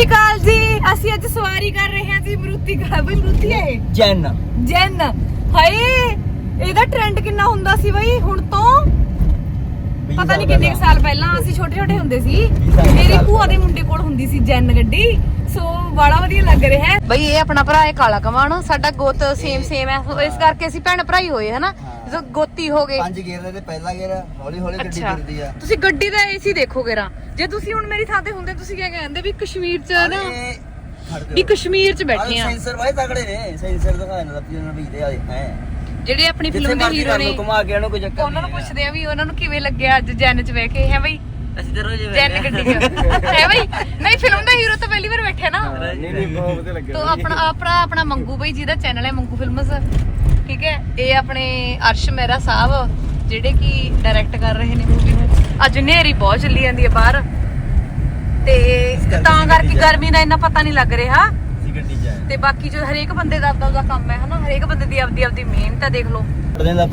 ਸ਼੍ਰੀ ਅਕਾਲ ਜੀ। ਅਸੀਂ ਅੱਜ ਸਵਾਰੀ ਕਰ ਰਹੇ ਹਾਂ ਜੀ ਮਰੂਤੀ ਕਾਰ। ਬਈ ਮਰੂਤੀ ਹੈ ਇਹ? ਜੈਨ। ਜੈਨ। ਹਾਏ ਇਹਦਾ ਟ੍ਰੈਂਡ ਕਿੰਨਾ ਹੁੰਦਾ ਸੀ ਬਈ? ਹੁਣ ਤੋਂ ਪਤਾ ਨਹੀਂ ਕਿੰਨੇ ਕੁ ਸਾਲ ਪਹਿਲਾਂ ਅਸੀਂ ਛੋਟੇ ਛੋਟੇ ਹੁੰਦੇ ਸੀ। ਸਾਲ ਮੇਰੀ ਪਹਿਲਾਂ। ਭੂਆ ਦੇ ਮੁੰਡੇ ਕੋਲ ਹੁੰਦੀ ਸੀ ਜੈਨ ਗੱਡੀ। ਸੋ ਬੜਾ ਵਧੀਆ ਲੱਗ ਰਿਹਾ ਹੈ। ਬਈ ਇਹ ਆਪਣਾ ਭਰਾ ਹੈ ਕਾਲਾ ਕਮਾਨ। ਸਾਡਾ ਗੋਤ ਸੇਮ ਸੇਮ ਹੈ। ਸੋ ਇਸ ਕਰਕੇ ਅਸੀਂ ਭੈਣ ਭਰਾ ਹੀ ਹੋਏ ਹਨਾ? ਜਦੋਂ ਗੋਤੀ ਹੋ ਗਏ ਪੰਜ ਗੇਰ ਦੇ ਤੇ ਪਹਿਲਾ ਗੇਰ ਹੌਲੀ ਹੌਲੀ ਗੱਡੀ ਅੱਛਾ। ਆ। ਤੁਸੀਂ ਗੱਡੀ ਦਾ ਏਸੀ ਦੇਖੋਗੇ ਰਾ ਜੇ ਤੁਸੀਂ ਹੁਣ ਮੇਰੀ ਥਾਂ ਤੇ ਹੁੰਦੇ ਤੁਸੀਂ ਕੀ ਕਹਿੰਦੇ ਵੀ ਕਸ਼ਮੀਰ ਚ ਨਾ। ਵੀ ਕਸ਼ਮੀਰ ਚ ਬੈਠੇ ਆ। ਸੈਂਸਰ ਵਾਏ ਤਗੜੇ ਨੇ। ਸੈਂਸਰ ਦਿਖਾਏ ਨਾ ਲੱਭੀ ਉਹਨਾਂ ਵੀ ਦੇ ਆਏ ਹੈ। ਜਿਹੜੇ ਆਪਣੀ ਫਿਲਮ ਦੇ ਹੀਰੋ ਨੇ ਘੁਮਾ ਕੇ ਉਹਨੂੰ ਕੋਈ ਚੱਕਰ ਉਹਨਾਂ ਨੂੰ ਪੁੱਛਦੇ ਆ ਵੀ ਉਹਨਾਂ ਨੂੰ ਕਿਵੇਂ ਲੱਗਿਆ ਅੱਜ ਜੈਨ ਚ ਬਹਿ ਕੇ ਹੈ ਬਈ? ਅਸੀਂ ਤਾਂ ਰੋਜ਼ ਜੈਨ ਗੱਡੀ ਚ। ਹੈ। ਬਈ? ਨਹੀਂ ਫਿਲਮ ਦਾ ਹੀਰੋ ਤਾਂ ਪਹਿਲੀ ਵਾਰ ਬੈਠਿਆ ਨਾ। ਨਹੀਂ ਨਹੀਂ ਬਹੁਤ ਵਧੀਆ ਲੱਗਿਆ। ਤੋ ਆਪਣਾ ਆਪਣਾ ਆਪਣਾ ਮੰਗੂ ਬਈ ਜਿਹਦਾ ਚੈਨਲ ਹੈ ਮੰਗੂ ਫਿਲਮਸ ਠੀਕ ਹੈ? ਇਹ ਆਪਣੇ ਅਰਸ਼ ਮਹਿਰਾ ਸਾਹਿਬ ਜਿਹੜੇ ਕਿ ਡਾਇਰੈਕਟ ਕਰ ਰਹੇ ਨੇ ਮੂਵੀ ਨੂੰ। ਅੱਜ ਨੇਰੀ ਬਹੁਤ ਚੱਲੀ ਜਾਂਦੀ ਹੈ ਬਾਹਰ। ਤੇ ਤਾਂ ਕਰਕੇ ਗਰਮੀ ਦਾ ਇੰਨਾ ਪਤਾ ਨਹੀਂ ਲੱਗ ਰਿਹਾ। ਤੇ ਬਾਕੀ ਜੋ ਹਰੇਕ ਬੰਦੇ ਦਾ ਆਪਦਾ ਉਹਦਾ ਕੰਮ ਹੈ ਹਨਾ? ਹਰੇਕ ਬੰਦੇ ਦੀ ਆਪਦੀ ਆਪਦੀ ਮਿਹਨਤ ਹੈ ਦੇਖ ਲਓ। ਦਾ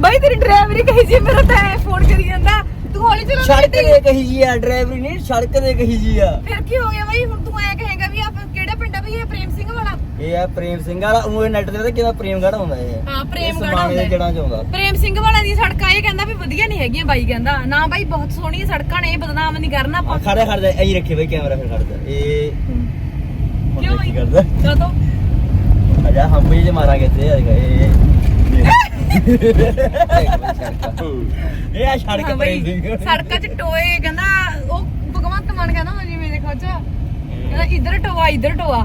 ਬਾਈ ਤੇਰੀ ਡਰਾਈਵਰੀ ਕਹੀ ਜੀ ਮੇਰਾ ਤਾਂ ਫੋਨ ਕਰੀ ਜਾਂਦਾ। ਤੂੰ ਹੌਲੀ ਚਲਾ ਸੜਕ ਦੇ ਕਹੀ ਜੀ ਆ ਡਰਾਈਵਰੀ ਨਹੀਂ ਸੜਕ ਦੇ ਕਹੀ ਜੀ ਆ। ਫਿਰ ਕੀ ਹੋ ਗਿਆ ਬਾਈ? ਹੁਣ ਤੂੰ ਐ ਕਹੇਗਾ ਵੀ ਆਪ ਕਿਹੜਾ ਪਿੰਡ ਆ ਬਈ ਇਹ ਪ੍ਰੇਮ ਸਿੰਘ ਵਾਲਾ ਇਹ ਆ ਪ੍ਰੇਮ ਸਿੰਘ ਵਾਲਾ ਉਹ ਨੈਟ ਤੇ ਕਿਹਦਾ ਪ੍ਰੇਮਗੜ ਹੁੰਦਾ ਇਹ? ਹਾਂ, ਪ੍ਰੇਮਗੜ੍ਹ ਇਹ ਸਮਾਣੇ ਦੇ ਹੁੰਦਾ। ਜੜਾਂ ਚ ਆਉਂਦਾ। ਪ੍ਰੇਮ ਸਿੰਘ ਵਾਲਾ ਦੀ ਸੜਕਾਂ ਇਹ ਕਹਿੰਦਾ ਵੀ ਵਧੀਆ ਨਹੀਂ ਹੈਗੀਆਂ ਬਾਈ ਕਹਿੰਦਾ। ਨਾ ਬਾਈ ਬਹੁਤ ਸੋਹਣੀਆਂ ਸੜਕਾਂ ਨੇ ਇਹ ਬਦਨਾਮ ਨਹੀਂ ਕਰਨਾ ਆਪਾਂ। ਖੜੇ ਖੜੇ ਐਂ ਰੱਖੇ ਬਈ ਕੈਮਰਾ ਫਿਰ ਖੜਦਾ ਇਹ ਕਿਉਂ ਕੀ? ਕਰਦਾ? ਕਦੋਂ ਅਜਾ ਹਮ ਵੀ ਜੇ ਮਾਰਾਂਗੇ ਤੇ ਆ ਇਹ ਇਹ ਆ ਸੜਕ ਪ੍ਰੇਮ ਸਿੰਘ। ਸੜਕਾਂ 'ਚ ਟੋਏ ਕਹਿੰਦਾ ਉਹ ਭਗਵੰਤ ਮਾਨ ਕਹਿੰਦਾ ਹਾਂ ਜੀ ਮੇਰੇ ਖੋਚ ਕਹਿੰਦਾ ਇੱਧਰ ਟੋਆ ਇੱਧਰ ਟੋਆ।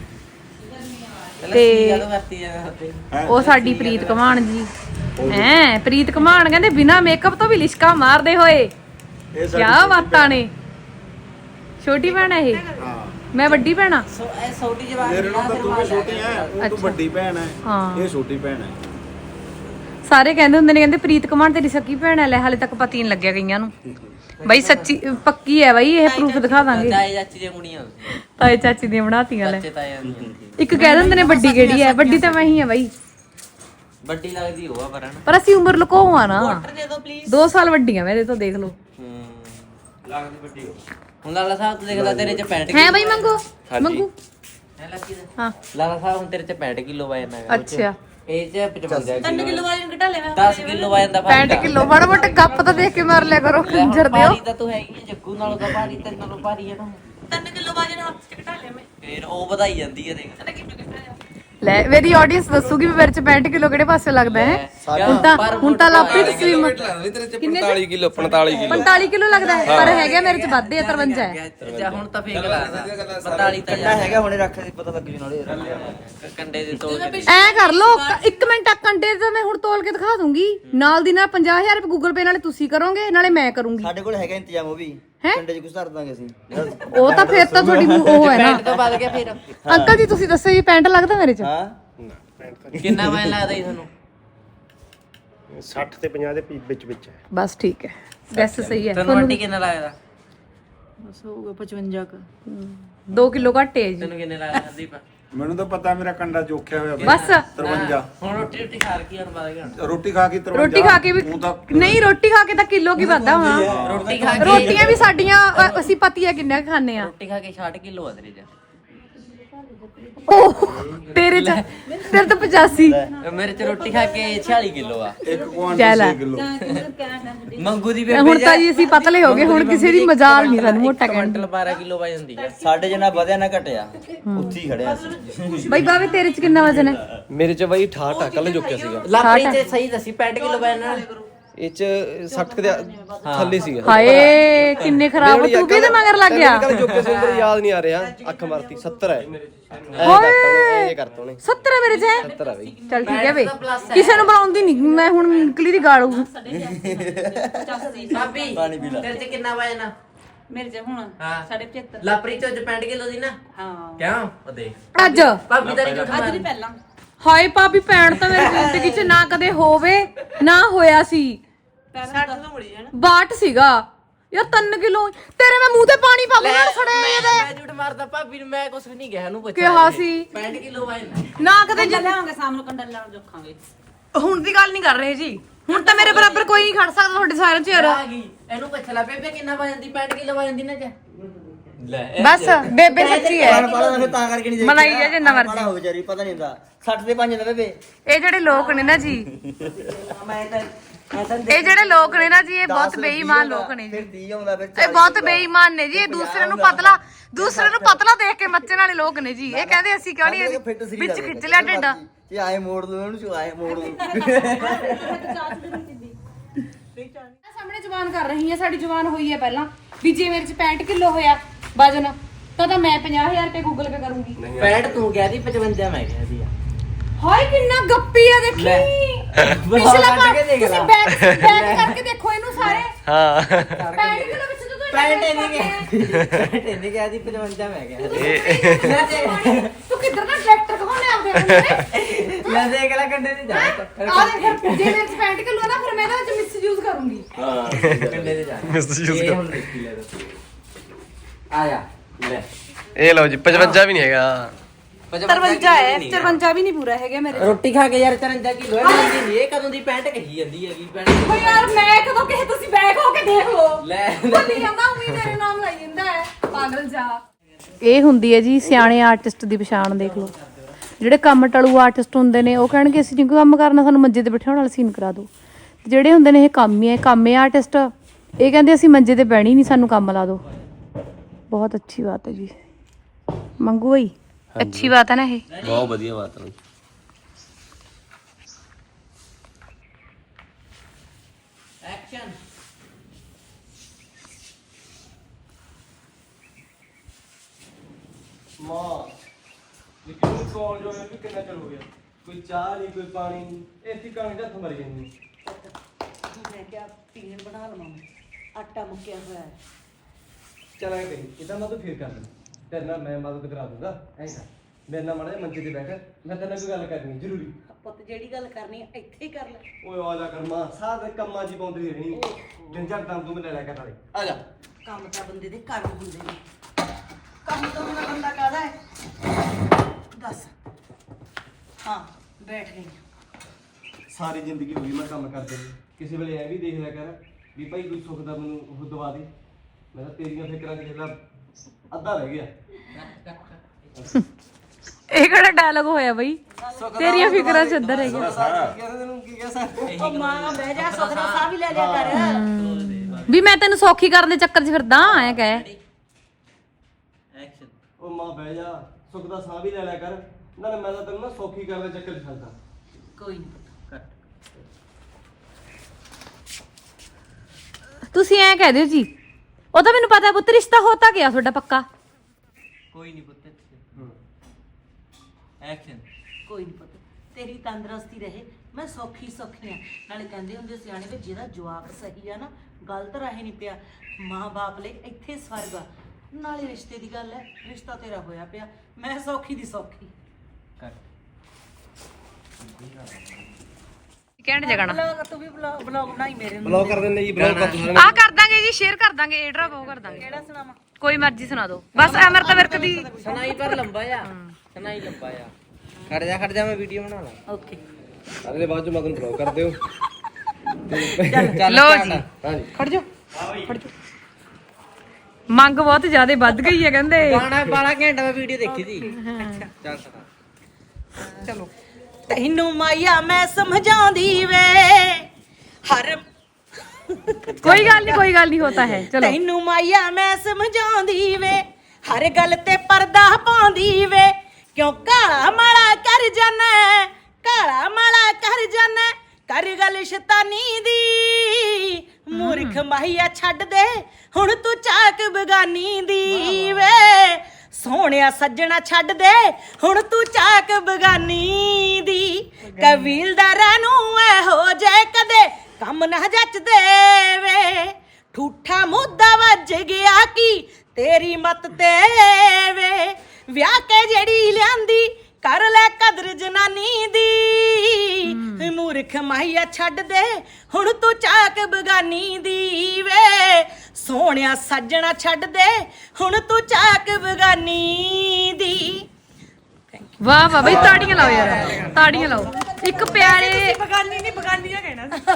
ਤੇ ਉਹ ਸਾਡੀ ਪ੍ਰੀਤ ਕਮਾਨ ਜੀ। ਹੈ ਪ੍ਰੀਤ ਕਮਾਨ ਕਹਿੰਦੇ ਬਿਨਾ ਮੇਕਅਪ ਤੋਂ ਵੀ ਲਿਸ਼ਕਾ ਮਾਰਦੇ ਹੋਏ। ਇਹ ਕੀ ਬਾਤਾਂ ਨੇ। ਛੋਟੀ ਭੈਣ ਹੈ ਇਹ। ਹਾਂ। ਮੈਂ ਵੱਡੀ ਭੈਣ ਆ। ਮੇਰੇ ਨਾਲ ਤਾਂ ਤੂੰ ਵੀ ਛੋਟੀ ਐ ਉਹ ਅੱਛਾ। ਤੂੰ ਵੱਡੀ ਭੈਣ ਐ ਹਾਂ। ਇਹ ਛੋਟੀ ਭੈਣ ਐ ਸਾਰੇ ਕਹਿੰਦੇ ਹੁੰਦੇ ਨੇ ਕਹਿੰਦੇ ਪ੍ਰੀਤ ਕਮਾਨ ਤੇਰੀ ਸਕੀ ਭੈਣ ਹੈ। ਲੈ ਹਾਲੇ ਤੱਕ ਪਤਾ ਹੀ ਨਹੀਂ ਲੱਗਿਆ ਗਈਆਂ ਨੂੰ। ਬਈ ਸੱਚੀ ਪੱਕੀ ਹੈ ਬਈ ਇਹ ਪ੍ਰੂਫ ਦਿਖਾ ਦਾਂਗੇ। ਤਾਏ ਚਾਚੀ ਦੀਆਂ ਕੁੜੀਆਂ ਤਾਏ ਚਾਚੀ ਦੀਆਂ ਬਣਾਤੀਆਂ ਲੈ। ਚਾਚੇ ਤਾਇਆਂ ਦੀਆਂ ਇੱਕ ਕਹਿ ਦਿੰਦੇ ਨੇ ਵੱਡੀ ਕਿਹੜੀ ਹੈ ਵੱਡੀ ਤਾਂ ਮੈਂ ਹੀ ਆ ਬਈ। ਵੱਡੀ ਲੱਗਦੀ ਹੋਆ ਪਰ ਹਨ। ਪਰ ਅਸੀਂ ਉਮਰ ਲੁਕੋ ਆ ਨਾ। ਦੇ ਦੋ ਪਲੀਜ਼ 2 ਸਾਲ ਵੱਡੀ ਆ ਮੇਰੇ ਤੋਂ ਦੇਖ ਲਓ। ਹੂੰ। ਲੱਗਦੀ ਵੱਡੀ ਹੁਣ ਲਾਲਾ ਸਾਹਿਬ ਤੂੰ ਦੇਖਦਾ ਤੇਰੇ ਚ 65 ਹੈ ਬਈ ਮੰਗੋ ਮੰਗੂ। ਹੈ ਲੱਗੀ ਦਾ? ਹਾਂ। ਲਾਲਾ ਸਾਹਿਬ ਹੁਣ ਤੇਰੇ ਚ 65 ਕਿਲੋ ਵਜਨ ਹੈਗਾ। ਅੱਛਾ। ਇਹ ਚ 55 ਕਿਲੋ ਕਿਲੋ ਵਜਨ ਘਟਾ ਲਿਆ 10 ਕਿਲੋ ਵਜਨ ਦਾ 65 ਕਿਲੋ ਮਾੜਾ ਮੋਟਾ ਗੱਪ ਤਾਂ ਦੇਖ ਕੇ ਮਾਰ ਲਿਆ ਕਰੋ ਕੰਜਰ ਦਿਓ। ਭਾਰੀ ਤਾਂ ਤੂੰ ਹੈਗੀ ਹੈ, ਜੱਗੂ ਨਾਲੋਂ ਤਾਂ ਭਾਰੀ ਤੇਰੇ ਨਾਲੋਂ ਭਾਰੀ ਹੈ ਨਾ। 3 ਕਿਲੋ ਵਜਨ ਹੱਥ ਚ ਘਟਾ ਲਿਆ ਮੈਂ। ਫੇਰ ਉਹ ਵਧਾਈ ਜਾਂਦੀ ਹੈ ਦੇਖ। ਲੈ ਮੇਰੀ ਆਡੀਅנס ਦੱਸੂਗੀ ਵੀ ਮੇਰੇ ਚ 65 ਕਿਲੋ ਕਿਹੜੇ ਪਾਸੇ ਲੱਗਦਾ ਹੈ। ਹੁਣ ਤਾਂ ਹੁਣ ਤਾਂ ਲਾਪਰੀ ਤਸਲੀਮ ਕਿੰਨੇ 45 ਕਿਲੋ 45 ਕਿਲੋ। 45 ਕਿਲੋ ਲੱਗਦਾ ਹੈ ਪਰ ਹੈਗਾ ਮੇਰੇ ਚ ਵੱਧੇ ਆ 53 ਹੈ। ਜਾ ਹੁਣ ਤਾਂ ਫੇਕ ਲੱਗਦਾ 45 ਤਾਂ ਕੰਡਾ ਹੈਗਾ ਹੁਣੇ ਰੱਖ ਦੇ ਪਤਾ ਲੱਗ ਜੂ ਨਾਲੇ। ਕੰਡੇ ਦੇ ਕੇ ਐ ਕਰ ਲੋ ਇੱਕ ਮਿੰਟ ਆ ਕੰਡੇ ਤਾਂ ਮੈਂ ਹੁਣ ਤੋਲ ਕੇ ਦਿਖਾ ਦੂੰਗੀ। ਨਾਲ ਦੀ ਨਾਲ 50000 ਰੁਪਏ ਗੂਗਲ ਪੇ ਨਾਲੇ ਤੁਸੀਂ ਕਰੋਗੇ ਨਾਲੇ ਮੈਂ ਕਰੂੰਗੀ। ਸਾਡੇ ਕੋਲ ਹੈਗਾ ਇੰਤਜ਼ਾਮ ਉਹ ਵੀ। ਹੈਂ? ਕੰਡੇ ਚ ਕੁਝ ਧਰ ਦਾਂਗੇ ਅਸੀਂ। ਉਹ ਤਾਂ ਫਿਰ ਤਾਂ ਤੁਹਾਡੀ ਉਹ ਹੈ ਨਾ। ਤੋਂ ਵੱਧ ਗਿਆ ਫਿਰ। ਅੰਕਲ ਜੀ ਤੁਸੀਂ ਦੱਸੋ ਜੀ ਪੈਂਟ ਲੱਗਦਾ ਮੇਰੇ ਚ? ਹਾਂ। ਕਿੰਨਾ ਵਜਨ ਲੱਗਦਾ ਜੀ ਤੁਹਾਨੂੰ? 60 ਤੇ 50 ਦੇ ਵਿੱਚ ਵਿੱਚ ਹੈ। ਬਸ ਠੀਕ ਹੈ। ਗੈਸ ਸਹੀ ਹੈ। ਤੁਹਾਨੂੰ ਆਂਟੀ ਕਿੰਨਾ ਲੱਗਦਾ? ਬਸ ਹੋਊਗਾ 55 ਕ। 2 ਕਿਲੋ ਘੱਟੇ ਜੀ। ਤੈਨੂੰ ਕਿੰਨੇ ਲੱਗਦਾ ਸੰਦੀਪ ਮੈਨੂੰ ਤਾਂ ਪਤਾ ਮੇਰਾ ਕੰਡਾ ਜੋਖਿਆ ਹੋਇਆ। ਬਸ। 53 ਹੁਣ ਰੋਟੀ ਰੋਟੀ ਖਾ ਕੇ ਹੁਣ ਵੱਧ ਗਿਆ ਰੋਟੀ ਖਾ ਕੇ 53 ਰੋਟੀ ਖਾ ਕੇ ਵੀ ਊਂ ਤਾਂ ਨਹੀਂ ਰੋਟੀ ਖਾ ਕੇ ਤਾਂ ਕਿਲੋ ਕੀ ਵੱਧਦਾ ਹਾਂ ਰੋਟੀ ਖਾ ਕੇ ਰੋਟੀਆਂ ਵੀ ਸਾਡੀਆਂ ਅ, ਅਸੀਂ ਪਤੀਆਂ ਕਿੰਨਾ ਖਾਂਦੇ ਆ? ਰੋਟੀ ਖਾ ਕੇ 60 ਕਿਲੋ ਤੇਰੇ ਚ ਓਹ ਤੇਰੇ ਚ ਤੇਰੇ ਤਾਂ 85 ਮੇਰੇ ਚ ਰੋਟੀ ਖਾ ਕੇ 46 ਕਿਲੋ ਆ। ਇੱਕ ਕੁਆਂਟਲ ਜੈ ਲੈ। 6 ਕਿਲੋ। ਮੰਗੂ ਦੀ ਹੁਣ ਤਾਂ ਜੀ ਅਸੀਂ ਪਤਲੇ ਹੋ ਗਏ ਹੁਣ ਕਿਸੇ ਦੀ ਮਜਾਲ ਨਹੀਂ ਸਾਨੂੰ ਮੋਟਾ ਕੁਇੰਟਲ 12 ਕਿਲੋ ਵਜਨ ਹੁੰਦੀ ਆ। ਸਾਡੇ ਜਿੰਨਾ ਵਧਿਆ ਨਾ ਘਟਿਆ ਉੱਥੇ ਹੀ ਖੜਿਆ ਸੀ ਬਈ ਬਾਵੇ ਤੇਰੇ ਚ ਕਿੰਨਾ ਵਜਨ ਹੈ? ਮੇਰੇ ਚ ਬਾਈ 68 ਆ ਕੱਲ ਜੋਕਿਆ ਸੀਗਾ। ਲਾਪਰੀ ਚ ਸਹੀ ਦੱਸੀ 65 ਕਿਲੋ ਵਜਨ ਨਾਲ ਇਹ ਚ 60 ਦੇ ਥੱਲੇ ਸੀਗਾ। ਹਾਏ ਕਿੰਨੇ ਖਰਾਬ ਤੂੰ ਵੀ ਤੇ ਮਗਰ ਲੱਗ ਗਿਆ। ਕੱਲ ਜੋਕਿਆ ਸੀ ਮੇਰੇ ਯਾਦ ਨਹੀਂ ਆ ਰਿਹਾ। ਅੱਖ ਮਾਰਤੀ 70 ਹੈ। ਉਹਨੇ ਇਹ ਕਰਤਾ ਉਹਨੇ। 70 ਮੇਰੇ ਚ? ਹੈ 70 ਆ ਬਈ। ਚੱਲ ਠੀਕ ਹੈ ਬਈ। ਕਿਸੇ ਨੂੰ ਬੁਲਾਉਂਦੀ ਨਹੀਂ ਮੈਂ ਹੁਣ ਨਿਕਲੀ ਦੀ ਗਾਲ ਹੋਊ ਭਾਬੀ ਪਾਣੀ ਪੀ ਲੈ। ਤੇਰੇ ਚ ਕਿੰਨਾ ਵਜਨ ਆ? ਮੇਰੇ ਚ ਹੁਣ ਹਾਂ। 75 ਲਾਪਰੀ ਚ 65 ਕਿਲੋ ਦੀ ਨਾ? ਹਾਂ। ਕਿਉਂ? ਉਹ ਦੇਖ। ਅੱਜ। ਭਾਬੀ ਦਾ ਅੱਜ ਨਹੀਂ ਪਹਿਲਾਂ। ਹਾਏ ਪਾਪੀ ਭੈਣ ਤਾਂ ਮੇਰੀ ਜ਼ਿੰਦਗੀ 'ਚ ਨਾ ਕਦੇ ਹੋਵੇ ਨਾ ਹੋਇਆ ਸੀ। ਸੱਟ ਤੋਂ ਮੁੜੀ ਜਾਣਾ। ਬਾਟ ਸੀਗਾ। ਯਾਰ 3 ਕਿਲੋ ਤੇਰੇ ਮੈਂ ਮੂੰਹ ਤੇ ਪਾਣੀ ਪਾ ਕੇ ਫੜੇ ਇਹਦੇ। ਮੈਂ ਝੂਠ ਮਾਰਦਾ ਭਾਬੀ ਨੂੰ ਮੈਂ ਕੁਝ ਵੀ ਨਹੀਂ ਕਿਹਾ ਉਹਨੂੰ ਪੁੱਛ ਕਿਹਾ ਸੀ। 65 ਕਿਲੋ ਵਾਇਨ ਨਾ ਕਦੇ ਕੰਡਾ ਲਿਆਵਾਂਗੇ ਸਾਹਮਣੇ ਕੰਡਾ ਲਿਆਉਂ ਜੋਖਾਂਗੇ। ਹੁਣ ਦੀ ਗੱਲ ਨਹੀਂ ਕਰ ਰਹੇ ਜੀ। ਹੁਣ ਤਾਂ ਮੇਰੇ ਬਰਾਬਰ ਕੋਈ ਨਹੀਂ ਖੜ ਸਕਦਾ ਤੁਹਾਡੇ ਸਾਰਿਆਂ 'ਚ ਯਾਰ ਆ ਗਈ। ਇਹਨੂੰ ਪੁੱਛ ਲੈ ਬੇਬੇ ਕਿੰਨਾ ਵਜਨ ਦੀ 65 ਕਿਲੋ ਵਜਨ ਦੀ ਨਾ ਚ ਲੈ ਇਹ ਬਸ ਬੇਬੇ ਸੱਚੀ ਹੈ। ਪੜਾ ਫਿਰ ਤਾਂ ਕਰਕੇ ਨਹੀਂ ਮਲਾਈ ਹੈ ਜਿੰਨਾ ਮਰਜ਼ੀ। ਪੜਾ ਹੋ ਵਿਚਾਰੀ ਪਤਾ ਨਹੀਂ ਹੁੰਦਾ। 60 ਦੇ 5 ਦਾ ਬੇਬੇ। ਇਹ ਜਿਹੜੇ ਲੋਕ ਨੇ ਨਾ ਜੀ। ਮੈਂ ਤਾਂ ਮੈਂ ਤਾਂ ਇਹ ਜਿਹੜੇ ਲੋਕ ਨੇ ਨਾ ਜੀ ਇਹ ਬਹੁਤ ਬੇਈਮਾਨ ਲੋਕ ਨੇ ਜੀ। ਫਿਰ 30 ਆਉਂਦਾ ਫਿਰ ਇਹ ਬਹੁਤ ਬੇਈਮਾਨ ਨੇ ਜੀ ਇਹ ਦੂਸਰੇ ਨੂੰ ਪਤਲਾ ਦੂਸਰੇ ਨੂੰ ਪਤਲਾ ਦੇਖ ਕੇ ਮੱਚਣ ਵਾਲੇ ਲੋਕ ਨੇ ਜੀ। ਇਹ ਕਹਿੰਦੇ ਅਸੀਂ ਕਿਉਂ ਨਹੀਂ ਫਿੱਟ ਸਰੀਰ ਵਿੱਚ ਆ ਖਿੱਚ ਲਿਆ ਢਿੱਡ। ਇਹ ਆਏ ਮੋੜ ਲੂ ਉਹਨੂੰ ਚੁ ਆਏ ਮੋੜ ਲੂ ਸਾਹਮਣੇ ਜਵਾਨ ਕਰ ਰਹੀ ਹੈ ਸਾਡੀ ਜਵਾਨ ਹੋਈ ਹੈ ਪਹਿਲਾਂ। ਵੀ ਜੇ ਮੇਰੇ ਚ 65 ਕਿਲੋ ਹੋਇਆ ਵਜਨ ਤਾਂ ਤਾਂ ਮੈਂ 50000 ਰੁਪਏ ਗੂਗਲ ਪੇ ਕਰੂੰਗੀ। 65 ਤੂੰ ਕਿਹਾ ਸੀ 55 ਮੈਂ ਕਿਹਾ ਸੀ ਹਾਏ ਕਿੰਨਾ ਗੱਪੀ ਆ ਦੇਖੀ। ਲੈ। ਪਿਛਲਾ ਕੱਢ ਕੇ ਦੇਖ ਲਾ। ਬੈਕ ਬੈਕ ਕਰਕੇ ਦੇਖੋ ਇਹਨੂੰ ਸਾਰੇ। ਹਾਂ। 65 ਕਿਲੋ ਵਿੱਚ ਤੂੰ ਪੈਂਟ ਨਹੀਂ ਗਿਆ ਪੈਂਟ ਨਹੀਂ ਗਿਆ ਸੀ 55 ਮੈਂ ਕਿਹਾ ਤੂੰ ਕਿੱਧਰ ਨਾ ਟਰੈਕਟਰ ਘਮਾਉਣੇ ਆਉਂਦੇ ਹੁੰਦੇ ਲੈ ਦੇਖ ਲੈ ਕੰਡੇ ਤੇ ਜਾ ਆ ਦੇ ਫਿਰ ਜੇ ਚ 65 ਕਿਲੋ ਨਾ ਫਿਰ ਮੈਂ ਇਹਦਾ ਵਿੱਚ ਮਿਸਯੂਜ਼ ਕਰੂੰਗੀ। ਕੰਡੇ ਤੇ ਜਾ Misuse ਇਹ ਹੁਣ ਦੇਖੀ ਲੈ ਆਇਆ ਲੈ। ਇਹ ਲਓ ਜੀ 55 ਵੀ ਨਹੀਂ ਹੈਗਾ। 53 ਹੈ 53 ਵੀ ਨਹੀਂ ਪੂਰਾ ਹੈਗਾ ਮੇਰੇ ਰੋਟੀ ਖਾ ਕੇ ਯਾਰ 53 ਕਿਲੋ ਹੈ। ਮਿਲਦੀ ਨਹੀਂ ਇਹ ਕਦੋਂ ਦੀ ਪੈਂਟ ਕਹੀ ਜਾਂਦੀ ਹੈਗੀ ਪੈਂਟ ਓ ਯਾਰ ਮੈਂ ਕਦੋਂ ਕਹੇ ਤੁਸੀਂ ਬੈਕ ਹੋ ਕੇ ਦੇਖ ਲਓ? ਲੈ। ਭੁੱਲੀ ਜਾਂਦਾ ਉਮੀ ਤੇਰੇ ਨਾਮ ਲਾਈ ਜਾਂਦਾ ਹੈ। ਪਾਗਲ ਜਾ। ਇਹ ਹੁੰਦੀ ਹੈ ਜੀ ਸਿਆਣੇ ਆਰਟਿਸਟ ਦੀ ਪਛਾਣ ਦੇਖ ਲਓ। ਜਿਹੜੇ ਕੰਮ ਟਲੂ ਆਰਟਿਸਟ ਹੁੰਦੇ ਨੇ ਉਹ ਕਹਿਣਗੇ ਅਸੀਂ ਨਹੀਂ ਕੰਮ ਕਰਨਾ ਸਾਨੂੰ ਮੰਜੇ ਤੇ ਬਿਠਾਉਣ ਵਾਲਾ ਸੀਨ ਕਰਾ ਦਿਓ। ਜਿਹੜੇ ਹੁੰਦੇ ਨੇ ਇਹ ਕੰਮ ਹੀ ਹੈ ਕੰਮੇ ਆਰਟਿਸਟ ਇਹ ਕਹਿੰਦੇ ਅਸੀਂ ਮੰਜੇ ਤੇ ਬਹਿਣੀ ਨਹੀਂ ਸਾਨੂੰ ਕੰਮ ਲਾ ਦਿਓ। ਬਹੁਤ ਅੱਛੀ ਬਾਤ ਹੈ ਜੀ ਮੰਗੂ ਭਾਈ ਅੱਛੀ ਬਾਤ ਹੈ ਨਾ ਇਹ ਬਹੁਤ ਵਧੀਆ ਬਾਤ ਹੈ ਐਕਸ਼ਨ ਮਾਂ ਨਿਕਲ ਕੋਲ ਜੋ ਵੀ ਕਿੰਨਾ ਚਲ ਹੋ ਗਿਆ ਕੋਈ ਚਾਹ ਨਹੀਂ ਕੋਈ ਪਾਣੀ ਨਹੀਂ ਇੱਥੇ ਕਣ ਜੱਥ ਮਰ ਗਈ ਮੈਂ ਕਿਹਾ ਪੀਣ ਬਣਾ ਲਵਾਂ ਆਟਾ ਮੁੱਕਿਆ ਹੋਇਆ ਹੈ ਚਲ ਐ ਕਰੀ ਇਦਾਂ ਮੈਂ ਤਾਂ ਫੇਰ ਕਰ ਦੂੰ ਤੇਰੇ ਨਾਲ ਮੈਂ ਮਦਦ ਕਰਾ ਦੂੰਗਾ ਐਂ ਕਰ। ਮੇਰੇ ਨਾਲ ਮਾੜਾ ਜਿਹਾ ਮੰਜੇ ਤੇ ਬੈਠ ਮੈਂ ਤੇਰੇ ਨਾਲ ਕੋਈ ਗੱਲ ਕਰਨੀ ਜ਼ਰੂਰੀ। ਪੁੱਤ ਜਿਹੜੀ ਗੱਲ ਕਰਨੀ ਹੈ ਇੱਥੇ ਹੀ ਕਰ ਲੈ। ਓਏ ਆ ਜਾ ਕਰ ਮਾਂ ਸਾਰਾ ਦਿਨ ਕੰਮਾਂ ਹੀ ਪਾਉਂਦੀ ਰਹਿਣੀ। ਜੱਟ ਦਮ ਤੂੰ ਲੈ ਲਿਆ ਕਰ ਨਾਲੇ। ਆ ਜਾ। ਕੰਮ ਤਾਂ ਬੰਦੇ ਦੇ ਘਰ ਹੁੰਦੇ ਨੇ। ਕੰਮ ਤੋਂ ਬਿਨਾਂ ਬੰਦਾ ਕਾਹਦਾ ਹੈ? ਦੱਸ। ਹਾਂ ਬੈਠ ਗਈ ਸਾਰੀ ਜ਼ਿੰਦਗੀ ਹੋਈ ਮੈਂ ਕੰਮ ਕਰਦੇ ਨੂੰ ਕਿਸੇ ਵੇਲੇ ਐ ਵੀ ਦੇਖ ਲਿਆ ਕਰ ਵੀ ਭਾਈ ਕੋਈ ਸੁੱਖ ਦਾ ਮੈਨੂੰ ਉਹ ਦਵਾ ਦੇ। ਮੈਂ ਤਾਂ ਤੇਰੀਆਂ ਫਿਕਰਾਂ ਚ ਜਿਹੜਾ ਅੱਧਾ ਰਹਿ ਗਿਆ। ਇਹ ਕਿਹੜਾ ਡਾਇਲੌਗ ਹੋਇਆ ਬਈ? ਤੇਰੀਆਂ ਫਿਕਰਾਂ ਚ ਅੰਦਰ ਹੈਗਾ ਕਿਸੇ ਤੈਨੂੰ ਕੀ ਕਹਿ ਸਕਦਾ? ਉਹ ਮਾਂ ਬਹਿ ਜਾ ਸੁੱਖ ਦਾ ਸਾਹ ਵੀ ਲੈ ਲਿਆ ਕਰ। ਵੀ ਮੈਂ ਤੈਨੂੰ ਸੌਖੀ ਕਰਨ ਦੇ ਚੱਕਰ 'ਚ ਫਿਰਦਾ ਐ ਕਹਿ। ਐਕਸ਼ਨ ਉਹ ਮਾਂ ਬਹਿ ਜਾ ਸੁੱਖ ਦਾ ਸਾਹ ਵੀ ਲੈ ਲਿਆ ਕਰ। ਨਾਲੇ ਮੈਂ ਤਾਂ ਤੈਨੂੰ ਨਾ ਸੌਖੀ ਕਰਨ ਦੇ ਚੱਕਰ ਚ ਫਸਦਾ ਕੋਈ ਨਹੀਂ ਪੁੱਤ ਤੁਸੀਂ ਐ ਕਹਿ ਦਿਓ ਜੀ ਉਹ ਤਾਂ ਮੈਨੂੰ ਪਤਾ ਹੈ ਪੁੱਤ ਰਿਸ਼ਤਾ ਹੋਤਾ ਗਿਆ ਤੁਹਾਡਾ ਪੱਕਾ। ਕੋਈ ਨਹੀਂ ਪੁੱਤ ਐਕਸ਼ਨ ਕੋਈ ਨਹੀਂ ਪੁੱਤ ਤੇਰੀ ਤੰਦਰੁਸਤੀ ਰਹੇ ਮੈਂ ਸੌਖੀ ਸੌਖੀ ਆ। ਨਾਲੇ ਕਹਿੰਦੇ ਹੁੰਦੇ ਸਿਆਣੇ ਵੀ ਜਿਹਦਾ ਜਵਾਬ ਸਹੀ ਆ ਨਾ ਗਲਤ ਰਾਹੇ ਨਹੀਂ ਪਿਆ। ਮਾਂ-ਬਾਪ ਲਈ ਇੱਥੇ ਸਵਰਗ ਆ। ਨਾਲੇ ਰਿਸ਼ਤੇ ਦੀ ਗੱਲ ਹੈ ਰਿਸ਼ਤਾ ਤੇਰਾ ਹੋਇਆ ਪਿਆ ਮੈਂ ਸੌਖੀ ਦੀ ਸੌਖੀ। ਕੱਟ ਕਹਿਣ ਜਗਣਾ ਬਲੌਗ ਤੂੰ ਵੀ ਬਲੌਗ ਬਲੌਗ ਬਣਾਈ ਮੇਰੇ ਨੂੰ। ਬਲੌਗ ਕਰ ਦਿੰਦੇ ਜੀ ਬਲੌਗ ਕਰ ਦਿੰਦੇ ਆ ਕਰ ਦਾਂਗੇ ਜੀ ਸ਼ੇਅਰ ਕਰ ਦਾਂਗੇ ਏਡਰਾ ਉਹ ਕਰ ਦਾਂਗੇ। ਕਿਹੜਾ ਸੁਣਾਵਾਂ? ਕੋਈ ਮਰਜ਼ੀ ਸੁਣਾ ਦਿਓ। ਬਸ ਅਮਰਤ ਵਿਰਕ ਦੀ ਸੁਣਾਈ ਪਰ ਲੰਬਾ ਆ। ਸੁਣਾਈ ਲੰਬਾ ਆ। ਖੜ ਜਾ ਖੜ ਜਾ ਮੈਂ ਵੀਡੀਓ ਬਣਾ ਲਾਂ। ਓਕੇ। ਅਗਲੇ ਬਾਅਦ ਚ ਮਗਨ ਬਲੌਗ ਕਰ ਦਿਓ। ਚੱਲ ਲਓ start ਜੀ। ਆ। ਹਾਂਜੀ ਖੜ ਜਾ ਖੜ ਜਾ ਮੰਗ ਬਹੁਤ ਜ਼ਿਆਦਾ ਵੱਧ ਗਈ ਹੈ ਕਹਿੰਦੇ। ਗਾਣਾ ਬਾਲਾ ਘੰਟਾ ਮੈਂ ਵੀਡੀਓ ਦੇਖੀ ਸੀ। ਚੱਲ ਸੁਣਾ ਤੈਨੂੰ ਮਾਇਆ ਮੈਂ ਸਮਝਾਉਂਦੀ ਵੇ। ਹਰ ਕੋਈ ਗੱਲ ਨਹੀਂ ਕੋਈ ਗੱਲ ਨਹੀਂ ਹੋਤਾ ਹੈ। ਚਲੋ। ਤੈਨੂੰ ਮਾਇਆ ਮੈਂ ਸਮਝਾਉਂਦੀ ਵੇ। ਹਰ ਗੱਲ ਤੇ ਪਰਦਾ ਪਾਉਂਦੀ ਵੇ। ਕਿਉਂ ਕਾਲਾ ਮਾਲਾ ਕਰ ਜਾਣਾ ਕਾਲਾ ਮਾਲਾ ਕਰ ਜਾਣਾ ਕਰ ਗੱਲ ਸ਼ੈਤਾਨੀ ਦੀ। ਮੂਰਖ ਮਾਇਆ ਛੱਡ ਦੇ। ਹੁਣ ਤੂੰ ਚਾਕ ਬਗਾਨੀ ਦੀ ਵੇ। ਸੋਹਣਿਆ ਸੱਜਣਾ ਛੱਡ ਦੇ ਹੁਣ ਤੂੰ ਚਾਕ ਬਗਾਨੀ ਦੀ। ਕਬੀਲਦਾਰਾਂ ਨੂੰ ਐ ਹੋ ਜਾਏ ਕਦੇ ਕੰਮ ਨਾ ਜੱਚਦੇ ਵੇ ਠੂਠਾ ਮੁੱਦਾ ਵੱਜ ਗਿਆ ਕੀ ਤੇਰੀ ਮਤ ਤੇ ਵੇ। ਵਿਆਹ ਕੇ ਜਿਹੜੀ ਲਿਆਂਦੀ ਕਰ ਲੈ ਕਦਰ ਜਨਾਨੀ ਦੀ। ਮੂਰਖ ਮਾਈਆ ਛੱਡ ਦੇ ਹੁਣ ਤੂੰ ਚਾਕ ਬਗਾਨੀ ਦੀ ਵੇ। ਸੋਹਣਿਆ ਸੱਜਣਾ ਛੱਡ ਦੇ ਹੁਣ ਤੂੰ ਚਾਕ ਬਗਾਨੀ ਦੀ। ਵਾਹ ਵਾਹ ਬਈ ਤਾੜੀਆਂ ਲਾਓ ਯਾਰ ਤਾੜੀਆਂ ਲਾਓ। ਇੱਕ ਪਿਆਰੇ ਬਗਾਨੀ ਨਹੀਂ ਬਗਾਨੀਆਂ ਕਹਿਣਾ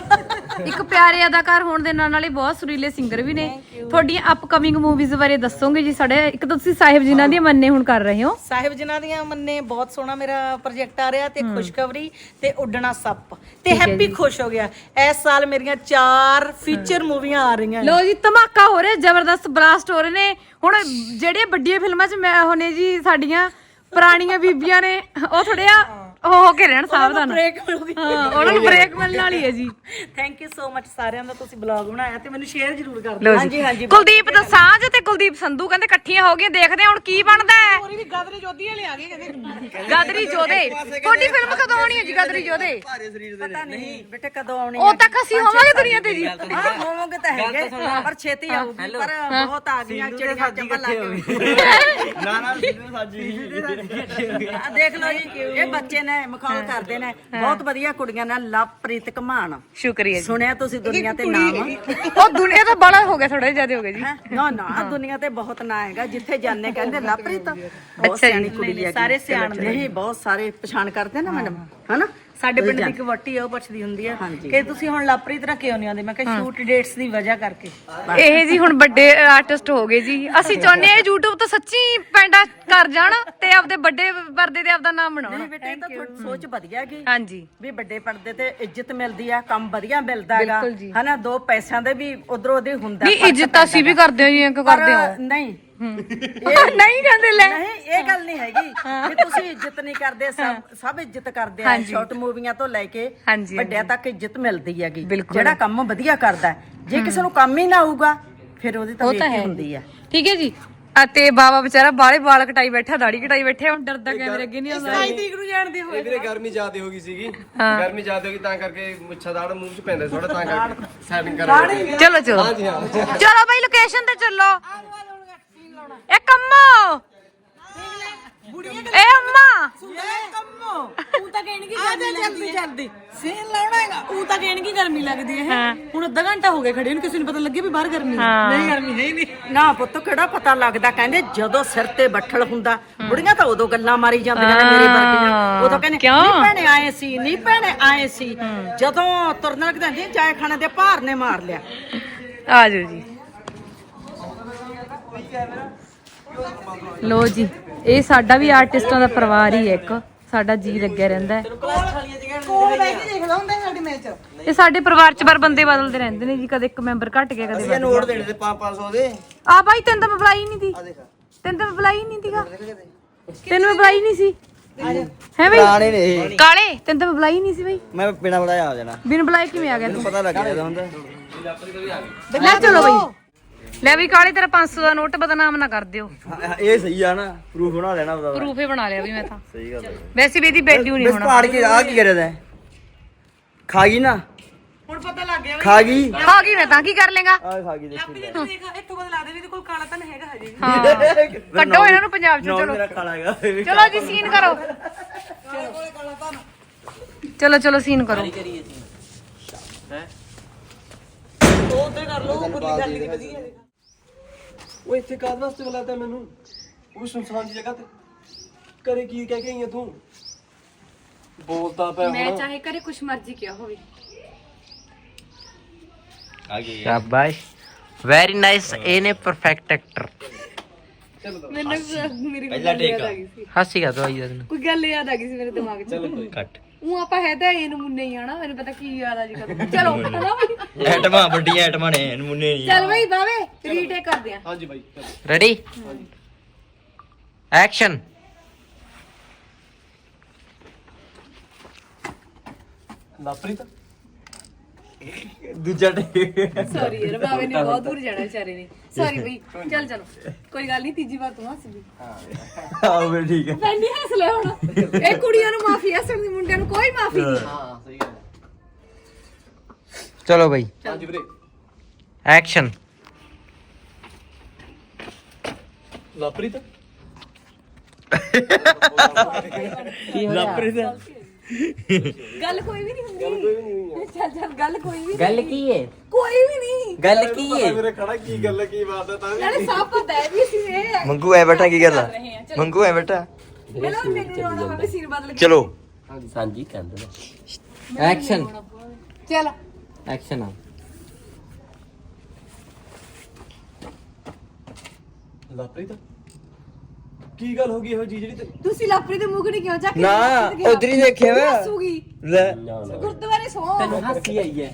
ਇੱਕ ਪਿਆਰੇ ਅਦਾਕਾਰ ਹੋਣ ਦੇ ਨਾਲ ਨਾਲ ਹੀ ਬਹੁਤ ਸੁਰੀਲੇ ਸਿੰਗਰ ਵੀ ਨੇ। ਤੁਹਾਡੀਆਂ ਅਪਕਮਿੰਗ ਮੂਵੀਜ਼ ਬਾਰੇ ਦੱਸੋਗੇ ਜੀ ਸਾਡੇ। ਇੱਕ ਤਾਂ ਤੁਸੀਂ ਸਾਹਿਬ ਜਿਨ੍ਹਾਂ ਦੀਆਂ ਮੰਨੇ ਹੁਣ ਕਰ ਰਹੇ ਹੋ। ਸਾਹਿਬ ਜਿਨ੍ਹਾਂ ਦੀਆਂ ਮੰਨੇ ਬਹੁਤ ਸੋਹਣਾ ਮੇਰਾ ਪ੍ਰੋਜੈਕਟ ਆ ਰਿਹਾ ਤੇ ਖੁਸ਼ਖਬਰੀ ਤੇ ਉੱਡਣਾ ਸੱਪ। ਤੇ ਹੈਪੀ ਖੁਸ਼ ਹੋ ਗਿਆ। ਇਸ ਸਾਲ ਮੇਰੀਆਂ ਚਾਰ ਫੀਚਰ ਮੂਵੀਆਂ ਆ ਰਹੀਆਂ। ਲੋ ਜੀ ਧਮਾਕਾ ਹੋ ਰਿਹਾ ਜ਼ਬਰਦਸਤ ਬਲਾਸਟ ਹੋ ਰਹੇ ਨੇ। ਹੁਣ ਜਿਹੜੀਆਂ ਵੱਡੀਆਂ ਫਿਲਮਾਂ 'ਚ ਮੈਂ ਹੋਣੇ ਜੀ ਸਾਡੀਆਂ ਪੁਰਾਣੀਆਂ ਬੀਬੀਆਂ ਨੇ ਉਹ ਥੋੜਿਆ ਹੋ ਹੋ ਕੇ ਰਹਿਣ ਸਾਵਧਾਨ। ਬ੍ਰੇਕ ਮਿਲੂਗੀ ਹਾਂ। ਉਹਨਾਂ ਨੂੰ ਬ੍ਰੇਕ ਮਿਲਣ ਵਾਲੀ ਹੈ ਜੀ। ਥੈਂਕ ਯੂ ਸੋ ਮਚ ਸਾਰਿਆਂ ਦਾ ਤੁਸੀਂ ਬਲੌਗ ਬਣਾਇਆ ਤੇ ਮੈਨੂੰ ਸ਼ੇਅਰ ਜ਼ਰੂਰ ਕਰ ਲੋ ਦਿਓ ਜੀ। ਕੁਲਦੀਪ ਦਸਾਂਝ ਤੇ ਕੁਲਦੀਪ ਸੰਧੂ ਕਹਿੰਦੇ ਇਕੱਠੀਆਂ ਹੋ ਗਈਆਂ ਦੇਖਦੇ ਹਾਂ ਹੁਣ ਕੀ ਬਣਦਾ ਹੈ। ਵੀ ਗਾਦਰੀ ਜੋਧੀ ਵਾਲੇ ਆ ਗਏ ਕਹਿੰਦੇ। ਗਾਦਰੀ ਜੋਧੇ। ਤੁਹਾਡੀ ਫਿਲਮ ਕਦੋਂ ਆਉਣੀ ਹੈ ਜੀ ਗਾਦਰੀ ਜੋਧੇ? ਪਤਾ ਨਹੀਂ ਬੇਟੇ ਕਦੋਂ ਆਉਣੀ ਉਹ ਤੱਕ ਅਸੀਂ ਹੋਵਾਂਗੇ ਦੁਨੀਆ ਤੇ ਜੀ। ਹਾਂ ਹੋਵੋਗੇ ਤਾਂ ਹੈਗੇ ਪਰ ਛੇਤੀ ਆਊਗੀ ਪਰ ਬਹੁਤ ਆ ਗਈਆਂ ਚਿੜੀਆਂ ਚੱਪਲ ਲਾ ਕੇ ਨਾ ਨਾ ਸਿੱਧੂ ਸਾਜੀ ਆ ਦੇਖ ਲਓ ਜੀ ਇਹ ਬੱਚੇ ਨੇ ਮਖੌਲ ਕਰਦੇ ਨੇ। ਬਹੁਤ ਵਧੀਆ ਕੁੜੀਆਂ ਨੇ ਲਵਪ੍ਰੀਤ ਕਮਾਨ। ਸ਼ੁਕਰੀਆ ਜੀ। ਸੁਣਿਆ ਤੁਸੀਂ ਦੁਨੀਆ ਤੇ ਨਾਮ? ਉਹ ਦੁਨੀਆ ਤਾਂ ਬੜਾ ਹੋ ਗਿਆ ਥੋੜਾ ਜ਼ਿਆਦਾ ਹੋ ਗਿਆ ਜੀ। ਹੈਂ? ਨਾ ਨਾ ਦੁਨੀਆ ਤੇ ਬਹੁਤ ਨਾਂ ਹੈਗਾ ਜਿੱਥੇ ਜਾਂਦੇ ਕਹਿੰਦੇ ਲਵਪ੍ਰੀਤ। ਬਹੁਤ ਸਿਆਣੀ ਕੁੜੀ ਹੈ ਸਾਰੇ ਸਿਆਣਦੇ ਨਹੀਂ ਬਹੁਤ ਸਾਰੇ ਪਛਾਣ ਕਰਦੇ ਨਾ ਮੈਡਮ। ਹਨਾ? ਸਾਡੇ ਪਿੰਡ ਦੀ ਇੱਕ ਵੋਟੀ ਆ ਉਹ ਪੁੱਛਦੀ ਹੁੰਦੀ ਆ ਕਿ ਤੁਸੀਂ ਹੁਣ ਲਵਪ੍ਰੀਤ ਨਾਲ ਕਿਉਂ ਨਹੀਂ ਆਉਂਦੇ? ਮੈਂ ਕਿਹਾ ਸ਼ੂਟ ਡੇਟਸ ਦੀ ਵਜ੍ਹਾ ਕਰਕੇ। ਇਹ ਜੀ ਹੁਣ ਵੱਡੇ ਆਰਟਿਸਟ ਹੋ ਗਏ ਜੀ। ਅਸੀਂ ਚਾਹੁੰਦੇ ਇਹ YouTube ਤੋਂ ਸੱਚੀ ਪੈਂਡਾ ਕਰ ਜਾਣ ਤੇ ਆਪਦੇ ਵੱਡੇ ਪਰਦੇ ਤੇ ਆਪਦਾ ਨਾਮ ਬਣਾਉਣ। ਬੇਟੇ ਇਹ ਤਾਂ ਤੁਹਾਡੀ ਸੋਚ ਵਧੀਆ ਗਈ ਹਾਂਜੀ। ਵੀ ਵੱਡੇ ਪਰਦੇ ਤੇ ਇੱਜ਼ਤ ਮਿਲਦੀ ਆ ਕੰਮ ਵਧੀਆ ਮਿਲਦਾ ਹੈਗਾ। ਹਨਾ ਦੋ ਪੈਸਿਆਂ ਦੇ ਵੀ ਉਧਰੋਂ ਉਹਦੇ ਹੁੰਦਾ ਨਹੀਂ ਇੱਜ਼ਤ ਅਸੀਂ ਵੀ ਕਰਦੇ ਹਾਂ ਜੀ ਇੱਕ ਪਰ ਕਰਦੇ ਹੋ। ਨਹੀਂ ਨਹੀਂ ਕਹਿੰਦੇ ਲੈ। ਨਹੀਂ ਇਹ ਗੱਲ ਨਹੀਂ ਹੈਗੀ ਕਿ ਤੁਸੀਂ ਇੱਜ਼ਤ ਨਹੀਂ ਕਰਦੇ ਸਭ ਸਭ ਇੱਜ਼ਤ ਕਰਦੇ ਆ ਸ਼ਾਰਟ ਮੂਵੀਆਂ ਤੋਂ ਲੈ ਕੇ ਵੱਡਿਆਂ ਤੱਕ ਇੱਜ਼ਤ ਮਿਲਦੀ ਹੈਗੀ। ਜਿਹੜਾ ਕੰਮ ਵਧੀਆ ਕਰਦਾ। ਜੇ ਕਿਸੇ ਨੂੰ ਕੰਮ ਹੀ ਨਾ ਆਊਗਾ ਫਿਰ ਉਹਦੀ ਤਾਂ ਬੇਇੱਜ਼ਤੀ ਹੈ। ਹੁੰਦੀ ਆ ਠੀਕ ਹੈ ਜੀ। ਅਤੇ ਬਾਬਾ ਵਿਚਾਰਾ ਬਾਲੇ ਵਾਲ ਕਟਾਈ ਬੈਠਾ ਦਾੜੀ ਕਟਾਈ ਬੈਠਾ ਹੁਣ ਡਰਦਾ ਕੈਮਰੇ ਅੱਗੇ ਨਹੀਂ ਆਉਂਦਾ। ਨੂੰ ਜਾਣਦੇ ਹੋ ਇਹ ਵੀਰੇ ਗਰਮੀ ਜ਼ਿਆਦੇ ਹੋ ਗਈ ਸੀਗੀ। ਗਰਮੀ ਜ਼ਿਆਦੇ ਹੋ ਗਈ ਤਾਂ ਕਰਕੇ ਮੁੱਛਾ ਦਾੜ ਮੂੰਹ 'ਚ ਪੈਂਦਾ ਥੋੜਾ ਤਾਂ ਕਰਕੇ ਸੈਟਿੰਗ ਕਰ ਰਹੇ ਚਲੋ ਚਲੋ। ਹਾਂਜੀ ਹਾਂ। ਚਲੋ ਬਈ ਲੋਕੇਸ਼ਨ ਤੇ ਚੱਲੋ। ਇਹ ਕੰਮੋ। ਇਹ ਅੰਮਾ। ਕੰਮੋ ਤੂੰ ਤਾਂ ਕਹਿਣ ਕੀ ਗਰਮੀ ਜਲਦੀ ਜਲਦੀ। ਸੀਨ ਲਾਉਣਾ ਹੈਗਾ। ਉਹ ਤਾਂ ਕਹਿਣ ਕੀ ਗਰਮੀ ਲੱਗਦੀ ਹੈ। ਹੁਣ ਅੱਧਾ ਘੰਟਾ ਹੋ ਗਿਆ ਖੜੇ ਨੂੰ ਕਿਸੇ ਨੂੰ ਪਤਾ ਲੱਗੇ ਵੀ ਬਾਹਰ ਗਰਮੀ ਹੈ। ਨਹੀਂ ਗਰਮੀ ਹੈ ਹੀ ਨਹੀਂ। ਨਾ ਪੁੱਤ ਕਿਹੜਾ ਪਤਾ ਲੱਗਦਾ? ਕਹਿੰਦੇ ਜਦੋਂ ਸਿਰ ਤੇ ਬੱਠਲ ਹੁੰਦਾ ਬੁੜੀਆਂ ਤਾਂ ਉਦੋਂ ਗੱਲਾਂ ਮਾਰੀ ਜਾਂਦੀਆਂ ਨੇ ਮੇਰੇ ਵਰਗੀਆਂ। ਉਦੋਂ ਕਹਿੰਦੇ ਕਿਉਂ? ਨਹੀਂ ਭੈਣੇ ਆਏ ਸੀ ਨਹੀਂ ਭੈਣੇ ਆਏ ਸੀ। ਜਦੋਂ ਤੁਰਨ ਲੱਗਦਾ ਜੀ ਚਾय ਖਾਣੇ ਦੇ ਭਾਰ ਨੇ ਮਾਰ ਲਿਆ। ਆ ਜਾਓ ਜੀ। ਲੋ ਜੀ ਇਹ ਸਾਡਾ ਵੀ ਆਰਟਿਸਟਾਂ ਦਾ ਪਰਿਵਾਰ ਹੀ ਹੈ ਇੱਕ। ਸਾਡਾ ਜੀ ਲੱਗਿਆ ਰਹਿੰਦਾ ਹੈ। ਕੋਲ ਬੈ ਕੇ ਦੇਖਦਾ ਹੁੰਦਾ ਸਾਡੇ ਮੈਚ ਇਹ ਸਾਡੇ ਪਰਿਵਾਰ ਚ ਬਾਰ ਬੰਦੇ ਬਦਲਦੇ ਰਹਿੰਦੇ ਨੇ ਜੀ ਕਦੇ ਇੱਕ ਮੈਂਬਰ ਘਟ ਗਿਆ ਕਦੇ ਇਹ ਨੋਟ ਦੇਣੇ ਤੇ 5-500 ਦੇ। ਆ ਬਾਈ ਤੈਨੂੰ ਤਾਂ ਮੈਂ ਬੁਲਾਈ ਨਹੀਂ ਦੀ। ਆ ਦੇਖ। ਤੈਨੂੰ ਤਾਂ ਮੈਂ ਬੁਲਾਈ ਨਹੀਂ ਦੀਗਾ। ਤੈਨੂੰ ਮੈਂ ਬੁਲਾਈ ਨਹੀਂ ਸੀ। ਹੈ। ਬਈ? ਪੁਰਾਣੇ ਨੇ ਇਹ। ਕਾਲੇ? ਤੈਨੂੰ ਤਾਂ ਮੈਂ ਬੁਲਾਈ ਨਹੀਂ ਸੀ ਬਈ। ਮੈਂ ਬਿਨਾ ਬੁਲਾਇਆ ਆ ਜਾਣਾ। ਬਿਨ ਬੁਲਾਏ ਕਿਵੇਂ ਆ ਗਿਆ ਤੂੰ? ਪਤਾ ਲੱਗ ਗਿਆ ਹੁੰਦਾ ਲੈ ਚਲੋ ਬਈ। ਲੈ ਵੀ ਕਾਲੇ ਤੇਰਾ 500 ਦਾ ਨੋਟ ਬਦਨਾਮ ਨਾ ਕਰ ਦਿਓ। ਹਾਂ, ਇਹ ਸਹੀ ਆ ਨਾ ਪ੍ਰੂਫ ਬਣਾ ਲੈਣਾ ਉਹਦਾ। ਪ੍ਰੂਫ ਹੀ ਬਣਾ ਲਿਆ ਵੀ ਮੈਂ ਤਾਂ। ਸਹੀ ਗੱਲ ਹੈ ਵੈਸੇ ਵੀ ਇਹਦੀ ਵੈਲਿਊ ਨਹੀਂ ਬਸ ਹੋਣਾ। ਪਾੜ ਕੇ ਆ ਕੀ ਕਰਿਆ ਤੈਂ? ਖਾ ਗਈ ਨਾ? ਹੁਣ ਪਤਾ ਲੱਗ ਗਿਆ ਖਾ ਗਈ? ਖਾ ਗਈ ਮੈਂ ਤਾਂ ਕੀ ਕਰ ਲੇਗਾ? ਆ ਖਾ ਗਈ ਦੇਖੀ ਲੈ। ਦੇਖ ਇੱਥੋਂ ਬਦਲਾ ਦੇ ਵੀ ਕੋਲ ਕਾਲਾ ਤਾਂ ਨਹੀਂ ਹੈਗਾ ਹਜੇ ਹਾਂ। ਕੱਢੋ ਇਹਨਾਂ ਨੂੰ ਪੰਜਾਬ ਚੋਂ ਚਲੋ। ਮੇਰਾ ਖਾ ਲਾਗਾ ਚਲੋ ਜੀ ਸੀਨ ਕਰੋ। ਚਲੋ ਚਲੋ ਸੀਨ ਕਰੋ। ਉਹ ਇੱਥੇ ਕਾਹਦੇ ਵਾਸਤੇ ਬੁਲਾਤਾ ਮੈਨੂੰ। ਉਹ ਸੁਨਸਾਨ ਦੀ ਜਗ੍ਹਾ ਤੇ। ਕਰੇ ਕੀ ਕਹਿ ਕੇ ਆਈ ਆ ਤੂੰ? ਬੋਲਦਾ ਪਿਆ ਹੁਣ। ਚਾਹੇ ਕਰੇ ਕੁਛ ਮਰਜ਼ੀ ਕਿਹਾ ਹੋਵੇ। ਆ ਗਈ। ਸ਼ਾਬਾਸ਼। ਵੈਰੀ ਨਾਈਸ ਇਹਨੇ ਪਰਫੈਕਟ ਐਕਟਰ ਮੈਨੂੰ ਮੇਰੀ ਪਹਿਲਾ ਟੇਕ ਹਾਸੀ ਗਾ ਦਵਾਈ ਦਾ ਤੈਨੂੰ। ਕੋਈ ਗੱਲ ਯਾਦ ਆ ਗਈ ਸੀ ਮੇਰੇ ਦਿਮਾਗ 'ਚ। ਕੱਟ ਉਹ ਆਪਾਂ ਹੈ ਤਾਂ ਇਹ ਨਮੂਨੇ ਹੀ ਆ ਨਾ ਮੈਨੂੰ ਪਤਾ ਕੀ ਯਾਦ ਆ ਜੀ ਕਦੋਂ ਚਲੋ ਹਨਾ ਬਈ। ਐਟਮਾਂ ਵੱਡੀਆਂ ਐਟਮਾਂ ਨੇ ਨਮੂਨੇ ਨਹੀਂ ਚੱਲ ਬਈ ਬਾਵੇ ਰੀਟੇਕ ਕਰਦੇ ਆ। ਹਾਂਜੀ ਬਾਈ ਚਲੋ। ਰੈਡੀ ਐਕਸ਼ਨ ਲਾਪ੍ਰੀਤ ਦੂਜਾ ਟੇਕ। ਸੌਰੀ ਯਾਰ ਬਾਵੇ ਨੇ ਬਹੁਤ ਦੂਰ ਜਾਣਾ ਵਿਚਾਰੇ ਨੇ। ਸੌਰੀ ਬਈ ਚੱਲ ਚਲੋ। ਕੋਈ ਗੱਲ ਨਹੀਂ ਤੀਜੀ ਵਾਰ ਤੂੰ ਹੱਸ ਵੀ। ਆਓ ਫਿਰ ਠੀਕ ਹੈ। ਪੈਂਦੀ ਹੱਸ ਲੈ ਹੁਣ। ਇਹ ਕੁੜੀਆਂ ਨੂੰ ਮਾਫੀ ਹੱਸਣ ਦੀ ਮੁੰਡਿਆਂ ਨੂੰ ਕੋਈ ਮਾਫੀ ਨਹੀਂ। ਹਾਂ ਸਹੀ ਗੱਲ ਚਲੋ ਬਈ। ਹਾਂਜੀ ਵੀਰੇ। ਐਕਸ਼ਨ ਲਾਪ੍ਰੀਤ। ਗੱਲ ਕੋਈ ਵੀ ਨਹੀਂ ਹੁੰਦੀ। ਚੱਲ ਚੱਲ ਗੱਲ ਕੋਈ ਵੀ ਗੱਲ ਕੀ ਹੈ ਕੋਈ ਵੀ ਨਹੀਂ। ਗੱਲ ਕੀ ਹੈ ਮੇਰੇ ਖੜਾ ਕੀ ਗੱਲ ਹੈ, ਕੀ ਬਾਤ ਹੈ ਤਾਂ ਨਾਲੇ ਸਭ ਪਤਾ ਹੈ ਵੀ ਅਸੀਂ ਇਹ ਮੰਗੂ ਐ ਬੈਠਾ ਕੀ ਕਰਦਾ ਰਹੇ ਹਾਂ, ਚਲੋ। ਮੰਗੂ ਐ ਬੈਠਾ। ਮੈਨੂੰ ਮੈਨੂੰ ਰੋਣਾ ਮੈਂ ਸੀਨ ਬਦਲ ਕੇ ਚਲੋ। ਸਾਂਝੀ ਕਹਿੰਦੇ ਐਕਸ਼ਨ ਚੱਲ। ਐਕਸ਼ਨ ਆ। ਲਾਪਰੀ ਤਾਂ ਕੀ ਗੱਲ ਹੋ ਗਈ ਇਹੋ ਜੀ ਜਿਹੜੀ ਤੇ ਤੁਸੀਂ ਲਾਪਰੀ ਦੇ ਮੂੰਹ ਨਹੀਂ ਕਿਉਂ ਚੱਕ ਨਾ, ਉੱਧਰ ਹੀ ਦੇਖਿਆ ਵਾ। ਹੱਸੂਗੀ? ਲੈ। ਗੁਰਦੁਆਰੇ ਸੌ। ਤੈਨੂੰ ਹਾਸੀ ਆਈ ਹੈ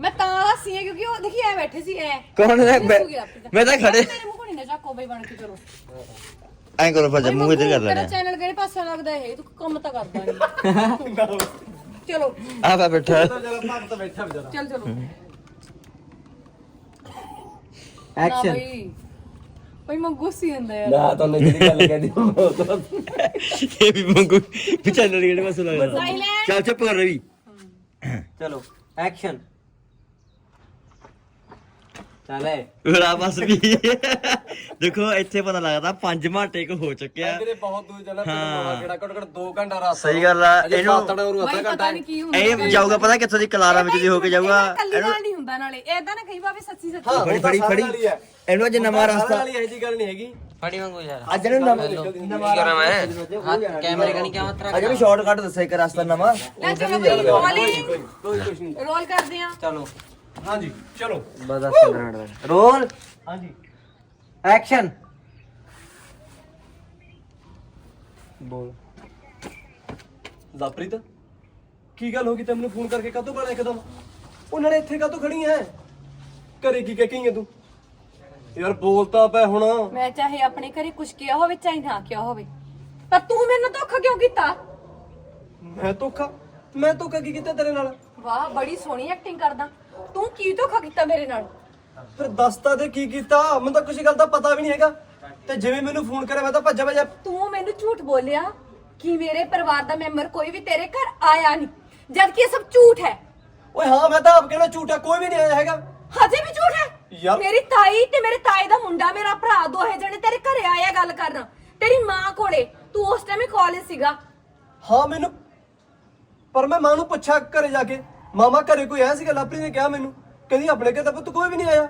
ਮੈਂ ਤਾਂ ਹੱਸੀ ਆ ਕਿਉਂਕਿ ਉਹ ਦੇਖੀ ਐ ਬੈਠੇ ਸੀ ਐ। ਕੌਣ ਹੈ? ਮੈਂ- ਤਾਂ। ਮੈਂ ਤਾਂ ਖੜੇ ਮੇਰੇ ਮੂੰਹ ਨਹੀਂ ਨਾ ਚੱਕੋ ਬਈ ਬਣ ਕੇ ਚਲੋ ਐਂ ਕਰੋ ਫਿਰ ਮੂੰਹ ਇੱਧਰ ਕਰ ਤੇਰਾ ਲੈਣਾ ਚੈਨਲ ਕਿਹੜੇ ਪਾਸੇ ਲੱਗਦਾ ਇਹ? ਤੂੰ ਕੰਮ ਤਾਂ ਕਰਦਾ ਨਹੀਂ ਚਲੋ। ਆ ਪਾ ਬੈਠਾ। ਜਰਾ ਭਗਤ ਬੈਠਾ ਵਿਚਾਰਾ। ਚੱਲ ਚਲੋ। ਨਾ ਐਕਸ਼ਨ ਬਈ। ਬਈ ਮੈਂ ਗੁੱਸੀ ਹੁੰਦਾ ਯਾਰ। ਨਾ ਤੁਹਾਨੂੰ ਜਿਹੜੀ ਗੱਲ ਕਹਿੰਦੀ ਇਹ ਵੀ ਮੰਗੂ ਵੀ ਚੈਨਲ ਕਿਹੜੇ ਪਾਸੇ ਲੱਗਦਾ ਚੱਲ ਚੁੱਪ ਕਰ ਰਵੀ। ਚਲੋ ਐਕਸ਼ਨ ਚੱਲੇ ਉਰਾ ਬਸ ਵੀ। ਦੇਖੋ ਇੱਥੇ ਪਤਾ ਲੱਗਦਾ ਪੰਜਵਾਂ ਟੇਕ ਹੋ ਚੁੱਕਿਆ। ਮੇਰੇ ਬਹੁਤ ਦੂਰ ਜਾਣਾ ਹਾਂ। ਪਿੰਡ ਕਿਹੜਾ ਘੱਟ ਘੱਟ 2 ਘੰਟਾ ਰਸਤਾ ਸਹੀ ਗੱਲ ਆ ਅਜੇ ਇਹਨੂੰ ਪਾਤੜਾ ਬਈ ਅੱਧਾ ਪਤਾ ਘੰਟਾ। ਨਹੀਂ ਕੀ ਹੁੰਦਾ ਇਹ ਜਾਊਗਾ ਪਤਾ ਕਿੱਥੋਂ ਦੀ ਕਲਾਰਾ ਵਿੱਚ ਦੀ ਹੋ ਕੇ ਜਾਊਗਾ? ਕੱਲੀ ਇਹਨੂੰ ਨਾਲ ਨਹੀਂ ਹੁੰਦਾ ਨਾਲੇ ਏਦਾਂ ਨਾ ਕਹੀ ਬਾਵੇ ਸੱਚੀ ਸੱਚੀ। ਹਾਂ ਫੜੀ ਉਹ ਫੜੀ ਹੈ ਇਹਨੂੰ ਅੱਜ ਨਵਾਂ ਰਸਤਾ। ਵਾਲੀ ਇਹੋ ਜੀ ਗੱਲ ਨਹੀਂ ਹੈਗੀ। ਫੜੀ ਵਾਂਗੂ ਯਾਰ। ਅੱਜ ਇਹਨੂੰ ਨਵਾਂ ਕਰਾਂ ਮੈਂ? ਹੱਥ ਕੈਮਰੇ ਕਣੀ ਹੱਥ ਰੱਖ ਅੱਜ ਵੀ ਸ਼ਾਰਟਕਟ ਦੱਸਿਆ ਇੱਕ ਰਸਤਾ ਨਵਾਂ। ਲੈ ਚਲੋ ਬਈ ਰੋਲ ਕਰਦੇ ਆ। ਚਲੋ। ਹਾਂਜੀ ਚਲੋ। ਬਸ 10 ਮਿੰਟ ਦਾ ਰੋਲ। ਹਾਂਜੀ। ਐਕਸ਼ਨ ਬੋਲ। ਲਵਪ੍ਰੀਤ ਕੀ ਗੱਲ ਹੋ ਗਈ? ਤੈਨੂੰ ਫੋਨ ਕਰਕੇ ਕਾਹਤੋਂ ਬਣਾ ਇੱਕਦਮ? ਉਹ ਨਾਲੇ ਇੱਥੇ ਕਾਹਤੋਂ ਖੜੀ ਐ? ਘਰੇ ਕੀ ਕਹਿ ਕਹੀਂ ਤੂੰ? ਯਾਰ ਬੋਲਤਾ ਪੈ ਹੁਣ। ਮੈਂ ਚਾਹੇ ਆਪਣੇ ਘਰੇ ਕੁਝ ਕਿਹਾ ਹੋਵੇ ਚਾਹੇ ਨਾ ਕਿਹਾ ਹੋਵੇ। ਪਰ ਤੂੰ ਮੈਨੂੰ ਧੋਖਾ ਕਿਉਂ ਕੀਤਾ? ਮੈਂ ਧੋਖਾ? ਮੈਂ ਧੋਖਾ ਕੀ ਕੀਤਾ ਤੇਰੇ ਨਾਲ? ਵਾਹ ਬੜੀ ਸੋਹਣੀ ਐਕਟਿੰਗ ਕਰਦਾ। ਤੂੰ ਕੀ ਧੋਖਾ ਕੀਤਾ ਮੇਰੇ ਨਾਲ? ਫਿਰ ਦੱਸਤਾ ਤੇ ਕੀ ਕੀਤਾ? ਮੈਨੂੰ ਤਾਂ ਕੁਝ ਗੱਲ ਦਾ ਪਤਾ ਵੀ ਨਹੀਂ ਹੈਗਾ। ਤੇ ਜਿਵੇਂ ਮੈਨੂੰ ਫੋਨ ਕਰਿਆ ਮੈਂ ਤਾਂ ਭੱਜਾ ਭੱਜਾ ਤੂੰ ਮੈਨੂੰ ਝੂਠ ਬੋਲਿਆ ਕਿ ਮੇਰੇ ਪਰਿਵਾਰ ਦਾ ਮੈਂਬਰ ਕੋਈ ਵੀ ਤੇਰੇ ਘਰ ਆਇਆ ਨਹੀਂ ਜਦ ਕਿ ਇਹ ਸਭ ਝੂਠ ਹੈ। ਓਏ ਹਾਂ ਮੈਂ ਤਾਂ ਆਪ ਕਹਿਣਾ ਝੂਠਾ ਕੋਈ ਵੀ ਨਹੀਂ ਆਇਆ ਹੈਗਾ। ਹਜੇ ਵੀ ਝੂਠ ਹੈ? ਯਾਰ- ਮੇਰੀ ਤਾਈ ਤੇ ਮੇਰੇ ਤਾਏ ਦਾ ਮੁੰਡਾ ਮੇਰਾ ਭਰਾ ਦੋਹੇ ਜਣੇ ਤੇਰੇ ਘਰੇ ਆਇਆ ਗੱਲ ਕਰਨ। ਤੇਰੀ ਮਾਂ ਕੋਲੇ ਤੂੰ ਉਸ ਟਾਈਮ ਹੀ ਕਾਲਜ ਸੀਗਾ। ਹਾਂ ਮੈਨੂੰ ਪਰ ਮੈਂ ਮਾਂ ਨੂੰ ਪੁੱਛਿਆ ਘਰੇ ਜਾ ਕੇ। ਮਾਮਾ ਘਰੇ ਕੋਈ ਆਇਆ ਸੀਗਾ ਲਾਪਰੀ ਨੇ ਕਿਹਾ ਮੈਨੂੰ ਕਹਿੰਦੀ ਆਪਣੇ ਘਰ ਤਾਂ ਪੁੱਤ ਕੋਈ ਵੀ ਨਹੀਂ ਆਇਆ।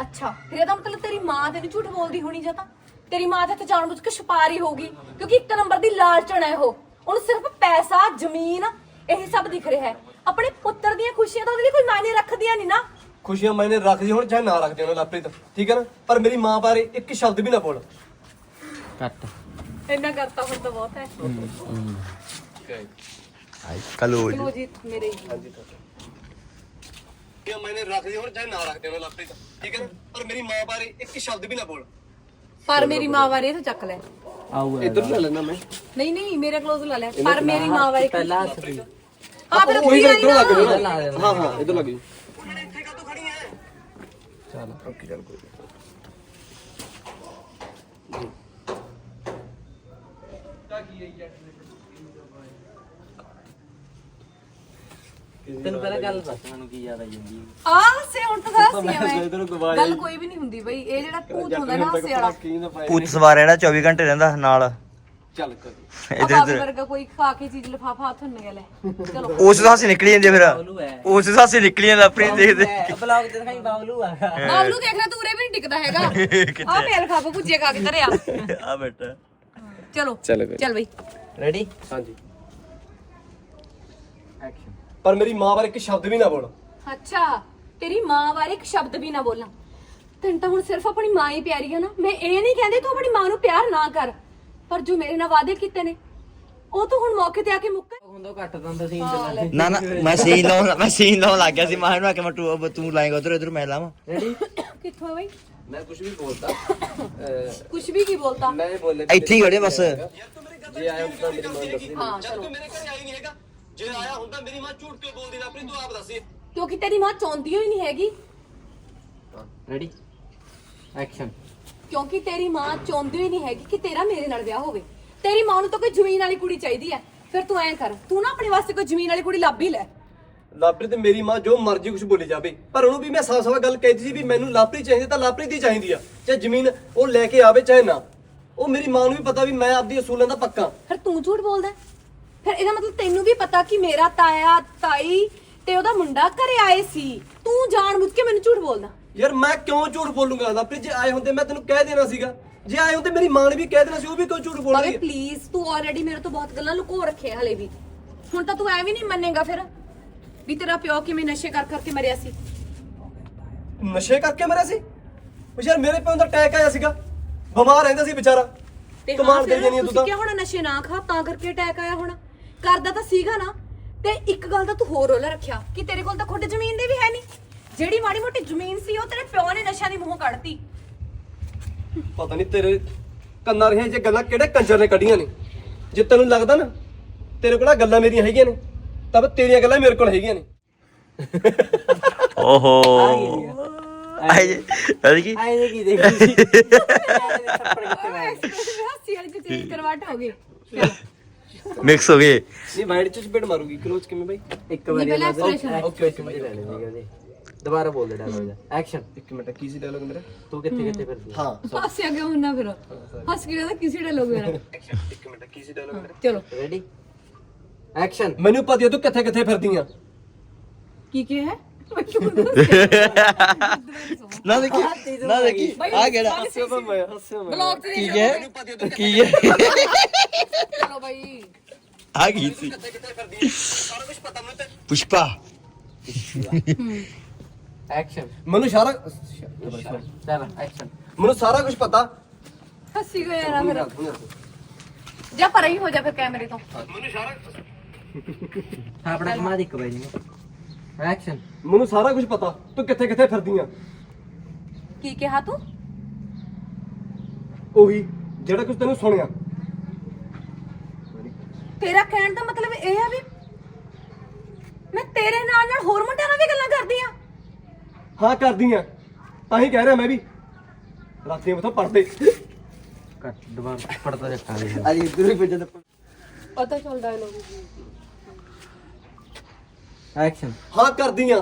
ਅੱਛਾ ਫਿਰ ਇਹਦਾ ਮਤਲਬ ਤੇਰੀ ਮਾਂ ਤੈਨੂੰ ਝੂਠ ਬੋਲਦੀ ਹੋਣੀ ਜਾਂ ਤਾਂ? ਤੇਰੀ ਮਾਂ ਤੇ ਜਾਣਬੁੱਝ ਕੇ ਛਪਾਰੀ ਹੋਊਗੀ ਕਿਉਂਕਿ ਇੱਕ ਨੰਬਰ ਦੀ ਲਾਲਚਣ ਹੈ ਉਹ। ਉਹਨੂੰ ਸਿਰਫ ਪੈਸਾ ਜ਼ਮੀਨ ਇਹ ਸਭ ਦਿਖ ਰਿਹਾ ਹੈ। ਆਪਣੇ ਪੁੱਤਰ ਦੀਆਂ ਖੁਸ਼ੀਆਂ ਤਾਂ ਉਹਦੇ ਲਈ ਕੋਈ ਮਾਇਨੇ ਰੱਖਦੀਆਂ ਨਹੀਂ ਨਾ। ਖੁਸ਼ੀਆਂ ਮੈਨੇ ਰੱਖਦੀ ਹੁਣ ਚਾਹੇ ਨਾ ਰੱਖਦੇ ਉਹਨਾਂ ਲਾਪਰੀ ਤਾਂ। ਠੀਕ ਹੈ ਨਾ? ਪਰ ਮੇਰੀ ਮਾਂ ਬਾਰੇ ਇੱਕ ਸ਼ਬਦ ਵੀ ਨਾ ਬੋਲ। ਕੱਟ। ਇੰਨਾ ਕਰਤਾ ਹੁਣ ਤਾਂ ਬਹੁਤ ਹੈ। ਕਲੋ ਚਲੋ ਜੀ। ਮੇਰੇ ਹੀ ਖੁਸ਼ੀਆਂ ਮੈਨੇ ਰੱਖਦੀ ਹੁਣ ਚਾਹੇ ਨਾ ਰੱਖਦੇ ਉਹਨਾਂ ਲਾਪਰੀ ਤਾਂ। ਠੀਕ ਹੈ ਪਰ ਮੇਰੀ ਮਾਂ ਬਾਰੇ ਇੱਕ ਸ਼ਬਦ ਵੀ ਨਾ ਬੋਲ। ਪਰ ਮੇਰੀ ਮਾਂ ਬਾਰੇ ਤਾਂ ਚੱਕ ਲੈ। ਆਊ ਇੱਧਰ ਲੈ ਲੈਣਾ ਮੈਂ। ਨਹੀਂ ਨਹੀਂ ਮੇਰੇ ਕਲੋਜ਼ ਲਾ ਲੈ। ਪਰ ਮੇਰੀ ਮਾਂ ਬਾਰੇ ਪਹਿਲਾ ਹੱਥ ਦੀ। ਆ ਫਿਰ ਉਹੀ ਉੱਥੇ ਇੱਧਰੋਂ ਲੱਗ ਜਾਈਂ ਨਾ। ਜਾਣਾ ਲਾ ਦੇ ਹਾਂ ਹਾਂ ਇੱਧਰ ਲੱਗ ਜੀ? ਤੈਨੂੰ ਪਹਿਲਾਂ ਗੱਲ ਦੱਸ ਮੈਨੂੰ ਕੀ ਯਾਦ ਆਈ ਜਾਂਦੀ ਆ। ਸੇ ਹੁਣ ਤਾਂ ਦੱਸਦੀ ਆ ਇੱਧਰੋਂ ਮੈਂ। ਗੱਲ ਕੋਈ ਵੀ ਨਹੀਂ ਹੁੰਦੀ ਬਈ ਇਹ ਜਿਹੜਾ ਭੂਤ ਹੁੰਦਾ ਨਾ ਹਾਸੇ ਵਾਲਾ ਕੀ ਨਾ ਸਵਾਰ ਜਿਹੜਾ 24 ਘੰਟੇ ਰਹਿੰਦਾ ਨਾਲ। ਚੱਲ ਕਰ। ਇੱਧਰ ਆਪਾਂ ਇੱਧਰ। ਵਰਗਾ ਕੋਈ ਖਾ ਕੇ ਚੀਜ਼ ਲਫਾਫਾ ਹੱਥ ਨੂੰ ਲੈ। ਚਲੋ। ਉਸ ਦਾ ਹਾਸੇ ਨਿਕਲੀ ਜਾਂਦੀ ਆ ਫਿਰ। ਬਾਬਲੂ ਹੈ। ਉਸ ਦਾ ਹਾਸੇ ਨਿਕਲੀ ਜਾਂਦਾ ਆਪਣੀ ਦੇਖ ਦੇਖ ਬਲੌਗ ਤੇ ਦਿਖਾਈ ਬਾਬਲੂ ਆ। ਬਾਬਲੂ ਦੇਖ ਲੈ ਤੂਰੇ ਵੀ ਨਹੀਂ ਟਿਕਦਾ ਹੈਗਾ। ਆ ਮੇਲ ਖਾ ਕੇ ਭੁੱਜੇ ਖਾ ਕੇ ਧਰਿਆ। ਆ ਬੈਠਾ ਚਲੋ ਚੱਲ ਚੱਲ ਬਈ। ਰੈਡੀ ਹਾਂਜੀ। ਐਕਸ਼ਨ ਪਰ ਮੇਰੀ ਮਾਂ ਬਾਰੇ ਇੱਕ ਸ਼ਬਦ ਵੀ ਨਾ ਬੋਲ। ਅੱਛਾ ਤੇਰੀ ਮਾਂ ਬਾਰੇ ਇੱਕ ਸ਼ਬਦ ਵੀ ਨਾ ਬੋਲਾਂ। ਤੈਨੂੰ ਤਾਂ ਹੁਣ ਸਿਰਫ ਆਪਣੀ ਮਾਂ ਹੀ ਪਿਆਰੀ ਹੈ ਨਾ। ਮੈਂ ਇਹ ਨਹੀਂ ਕਹਿੰਦੀ ਤੂੰ ਆਪਣੀ ਮਾਂ ਨੂੰ ਪਿਆਰ ਨਾ ਕਰ। ਪਰ ਜੋ ਮੇਰੇ ਨਾਲ ਵਾਅਦੇ ਕੀਤੇ ਨੇ ਉਹ ਤੂੰ ਹੁਣ ਮੌਕੇ ਤੇ ਆ ਕੇ ਮੁੱਕ ਹੁੰਦੋਂ ਕੱਟ ਦਿੰਦਾ ਸੀਨ ਚੱਲਣਾ ਨਾ ਨਾ ਮੈਂ ਸੀਨ ਲਾਉਣ ਮੈਂ ਸੀਨ ਲਾਉਣ ਲੱਗ ਗਿਆ ਸੀ। ਮਾਂ ਨੂੰ ਆ ਕੇ ਮੈਂ ਤੂੰ ਤੂੰ ਲਾਏਗਾ ਉਧਰ ਇਧਰ ਮੈਂ ਲਾਵਾਂ। ਰੈਡੀ ਕਿੱਥੋਂ ਬਈ? ਮੈਂ ਕੁਝ ਵੀ ਬੋਲਤਾ ਕੁਝ ਵੀ ਕੀ ਬੋਲਤਾ ਮੈਂ ਬੋਲੇ ਇੱਥੇ ਹੀ ਖੜੇ ਬਸ। ਜੇ ਆਇਆ ਹੁੰਦਾ ਮੇਰੀ ਮਾਂ ਦੱਸੀ। ਹਾਂ ਚਲੋ। ਤੂੰ ਮੇਰੇ ਘਰੇ ਆਈ ਨਹੀਂ ਹੈਗਾ। ਜੇ ਆਇਆ ਹੁੰਦਾ ਮੇਰੀ ਮਾਂ ਝੂਠ ਕਿਉਂ ਬੋਲਦੀ ਨਾ ਆਪਣੀ ਤੂੰ ਆਪ ਦੱਸੀ ਕਿਉਂਕਿ ਤੇਰੀ ਮਾਂ ਚਾਹੁੰਦੀ ਹੋਈ ਨਹੀਂ ਹੈਗੀ। ਰੈਡੀ ਐਕਸ਼ਨ ਕਿਉਂਕਿ ਤੇਰੀ ਮਾਂ ਚਾਹੁੰਦੀ ਹੋਈ ਨਹੀਂ ਹੈਗੀ ਕਿ ਤੇਰਾ ਮੇਰੇ ਨਾਲ ਵਿਆਹ ਹੋਵੇ। ਤੇਰੀ ਮਾਂ ਨੂੰ ਤਾਂ ਕੋਈ ਜ਼ਮੀਨ ਵਾਲੀ ਕੁੜੀ ਚਾਹੀਦੀ ਹੈ। ਫਿਰ ਤੂੰ ਐਂ ਕਰ ਤੂੰ ਨਾ ਆਪਣੇ ਵਾਸਤੇ ਕੋਈ ਜ਼ਮੀਨ ਵਾਲੀ ਕੁੜੀ ਲੱਭ ਹੀ ਲੈ। ਲਾਪਰੀ ਤੇ ਮੇਰੀ ਮਾਂ ਜੋ ਮਰਜ਼ੀ ਕੁਝ ਬੋਲੀ ਜਾਵੇ। ਪਰ ਉਹਨੂੰ ਵੀ ਮੈਂ ਸਾਫ਼-ਸਾਫ਼ ਗੱਲ ਕਹਿਤੀ ਸੀ ਵੀ ਮੈਨੂੰ ਲਾਪਰੀ ਚਾਹੀਦੀ ਤਾਂ ਲਾਪਰੀ ਦੀ ਚਾਹੀਦੀ ਆ। ਚਾਹੇ ਜ਼ਮੀਨ ਉਹ ਲੈ ਕੇ ਆਵੇ ਚਾਹੇ ਨਾ। ਉਹ ਮੇਰੀ ਮਾਂ ਨੂੰ ਵੀ ਪਤਾ ਵੀ ਮੈਂ ਆਪਦੀ ਅਸੂਲਾਂ ਦਾ ਪੱਕਾ। ਫਿਰ ਤੂੰ ਝੂਠ ਬੋਲਦਾ ਹੈ? ਫਿਰ ਇਹਦਾ ਮਤਲਬ ਤੈਨੂੰ ਵੀ ਪਤਾ ਕਿ ਮੇਰਾ ਤਾਇਆ ਤਾਈ ਤੇ ਉਹਦਾ ਮੁੰਡਾ ਘਰੇ ਆਏ ਸੀ। ਤੂੰ ਜਾਣ ਬੁੱਝ ਕੇ ਮੈਨੂੰ ਝੂਠ ਬੋਲਦਾ। ਯਾਰ ਮੈਂ ਕਿਉਂ ਝੂਠ ਬੋਲੂੰਗਾ ਲਾਪਰੀ ਜੇ ਆਏ ਹੁੰਦੇ ਮੈਂ ਤੈਨੂੰ ਕਹਿ ਦੇਣਾ ਸੀਗਾ। ਜੇ ਆਏ ਹੁੰਦੇ ਮੇਰੀ ਮਾਂ ਨੇ ਵੀ ਕਹਿ ਦੇਣਾ ਸੀ ਉਹ ਵੀ ਕਿਉਂ ਝੂਠ ਬੋਲ ਰਹੀ ਹੈ? ਪਲੀਜ਼ ਤੂੰ ਆਲਰੇਡੀ ਮੇਰੇ ਤੋਂ ਬਹੁਤ ਗੱਲਾਂ ਲੁਕੋ ਰੱਖੇ ਹਲੇ ਵੀ। ਹੁਣ ਤਾਂ ਤੂੰ ਐਵੇਂ ਨਹੀਂ ਮੰਨੇਗਾ ਫਿਰ ਵੀ ਤੇਰਾ ਪਿਓ ਕਿਵੇਂ ਨਸ਼ੇ ਕਰ ਕਰਕੇ ਮਰਿਆ ਸੀ। ਨਸ਼ੇ ਕਰਕੇ ਮਰਿਆ ਸੀ? ਉਹ ਯਾਰ ਮੇਰੇ ਪਿਓ ਦਾ ਅਟੈਕ ਆਇਆ ਸੀਗਾ। ਬਿਮਾਰ ਰਹਿੰਦਾ ਸੀ ਵਿਚਾਰਾ। ਤੇ ਕਮਾਲ ਫਿਰ ਜਾਨੀ ਆ ਤੂੰ ਤੁਸੀਂ ਤਾਂ। ਕਿਹਾ ਹੋਣਾ ਨਸ਼ੇ ਨਾ ਖਾ? ਤਾਂ ਕਰਕੇ ਅਟੈਕ ਆਇਆ ਹੋਣਾ। ਕਰਦਾ ਤਾਂ ਸੀਗਾ ਨਾ ਤੇ ਇੱਕ ਗੱਲ ਤਾਂ ਤੂੰ ਹੋਰ ਰੋਲਾ ਰੱਖਿਆ ਕਿ ਤੇਰੇ ਕੋਲ ਤਾਂ ਖੁੱਡ ਜ਼ਮੀਨ ਦੀ ਵੀ ਹੈ ਨਹੀਂ। ਜਿਹੜੀ ਮਾੜੀ ਮੋਟੀ ਜ਼ਮੀਨ ਸੀ ਉਹ ਤੇਰੇ ਪਿਓ ਨੇ ਨਸ਼ਿਆਂ ਦੀ ਮੂੰਹ ਕੱਢਤੀ। ਪਤਾ ਨਹੀਂ ਤੇਰੇ ਕੰਨਾਂ ਰਹੀਆਂ ਜੇ ਗੱਲਾਂ ਕਿਹੜੇ ਕੰਜਰ ਨੇ ਕੱਢੀਆਂ ਨੇ। ਜੇ ਤੈਨੂੰ ਲੱਗਦਾ ਨਾ ਤੇਰੇ ਕੋਲ ਆਹ ਗੱਲਾਂ ਮੇਰੀਆਂ ਹੈਗੀਆਂ ਨੇ ਤਾਂ ਫਿਰ ਤੇਰੀਆਂ ਗੱਲਾਂ ਮੇਰੇ ਕੋਲ ਹੈਗੀਆਂ ਨੇ। ਓਹੋ। ਆਏ ਅਰੇ ਕੀ ਆਏ ਜੇ ਕੀ ਦੇਖੀ ਸੀ? ਹਾਸੀ ਵਾਲੀ ਤੇ ਤੇਰੀ ਕਰਵਾਟ ਹੋ ਗਈ। ਮਿਕਸ ਹੋ ਗਏ ਨਹੀਂ ਮਾਈਂਡ ਚ ਸਪੀਡ ਮਾਰੂਗੀ। ਕਲੋਜ਼ ਕਿਵੇਂ ਬਾਈ? ਇੱਕ ਵਾਰੀ ਪਹਿਲਾਂ explanation ਓਕੇ ਓਕੇ ਸਮਝ ਲੈਣੀ ਸੀਗਾ ਜੀ। ਦੁਬਾਰਾ ਬੋਲ ਦੇ ਡਾਇਲੌਗ ਐਕਸ਼ਨ ਇੱਕ ਮਿੰਟ ਕੀ ਸੀ ਡਾਇਲੋਗ ਮੇਰਾ? ਤੂੰ ਕਿੱਥੇ ਕਿੱਥੇ ਫਿਰਦੀ ਹਾਂ ਹਾਸਿਆ ਕਿਉਂ ਹੁੰਨਾ ਫਿਰ। ਹੱਸ ਕੇ ਕਹਿੰਦਾ ਕਿਸੇ ਡੇ ਲੋਗ ਮੇਰਾ? ਇੱਕ ਮਿੰਟ ਕੀ ਸੀ ਡਾਇਲੋਗ ਮੇਰਾ? ਚਲੋ। ਰੈਡੀ ਐਕਸ਼ਨ ਮੈਨੂੰ ਪਤਾ ਹੈ ਤੂੰ ਕਿੱਥੇ ਕਿੱਥੇ ਫਿਰਦੀ ਆ। ਕੀ ਕੀ ਹੈ? ਨਾ ਦੇਖੀ ਨਾ ਦੇਖੀ ਆ ਕਿਹੜਾ? ਹੱਸਿਆ ਤਾਂ ਮੈਂ ਹੱਸਿਆ ਮੈਂ। ਬਲੌਗ ਤੇ ਕੀ ਹੈ? ਕੀ ਹੈ? ਚਲੋ ਬਾਈ। ਆ ਗਈ ਸੀ? ਪੁਸ਼ਪਾ। ਐਕਸ਼ਨ ਮੈਨੂੰ ਸਾਰਾ ਚਲ ਐਕਸ਼ਨ ਮੈਨੂੰ ਸਾਰਾ ਕੁਝ ਪਤਾ। ਹੱਸੀ ਗਿਆ ਯਾਰ ਮੇਰਾ? ਜਾ ਪਰੇ ਹੀ ਹੋ ਜਾ ਫਿਰ ਕੈਮਰੇ ਤੋਂ। ਆਪਣਾ ਕਮਾ ਦੇ ਇੱਕ ਵਾਰੀ ਐਕਸ਼ਨ ਮੈਨੂੰ ਸਾਰਾ ਕੁਝ ਪਤਾ। ਤੂੰ ਕਿੱਥੇ ਕਿੱਥੇ ਫਿਰਦੀ ਆ? ਕੀ ਕਿਹਾ ਤੂੰ? ਉਹੀ ਜਿਹੜਾ ਕੁਝ ਤੈਨੂੰ ਸੁਣਿਆ। ਤੇਰਾ ਕਹਿਣ ਦਾ ਮਤਲਬ ਇਹ ਆ ਵੀ ਮੈਂ ਤੇਰੇ ਨਾਲ ਨਾਲ ਹੋਰ ਮੁੰਡਿਆਂ ਨਾਲ ਵੀ ਗੱਲਾਂ ਕਰਦੀ ਆ। ਹਾਂ ਕਰਦੀ ਆ। ਤਾਂ ਹੀ ਕਹਿ ਰਿਹਾ ਮੈਂ ਵੀ। ਰਾਤੀ ਮਥਾ ਪੜਦੇ ਕੱਟ ਦੁਬਾਰਾ ਪੜਦਾ ਰੱਖਾਂ ਦੇ ਅਜੀ ਇਧਰ ਹੀ ਭੇਜ ਦੇ ਪਤਾ ਚੱਲਦਾ ਹੈ ਲੋਕ ਐਕਸ਼ਨ ਹਾਂ ਕਰਦੀ ਆ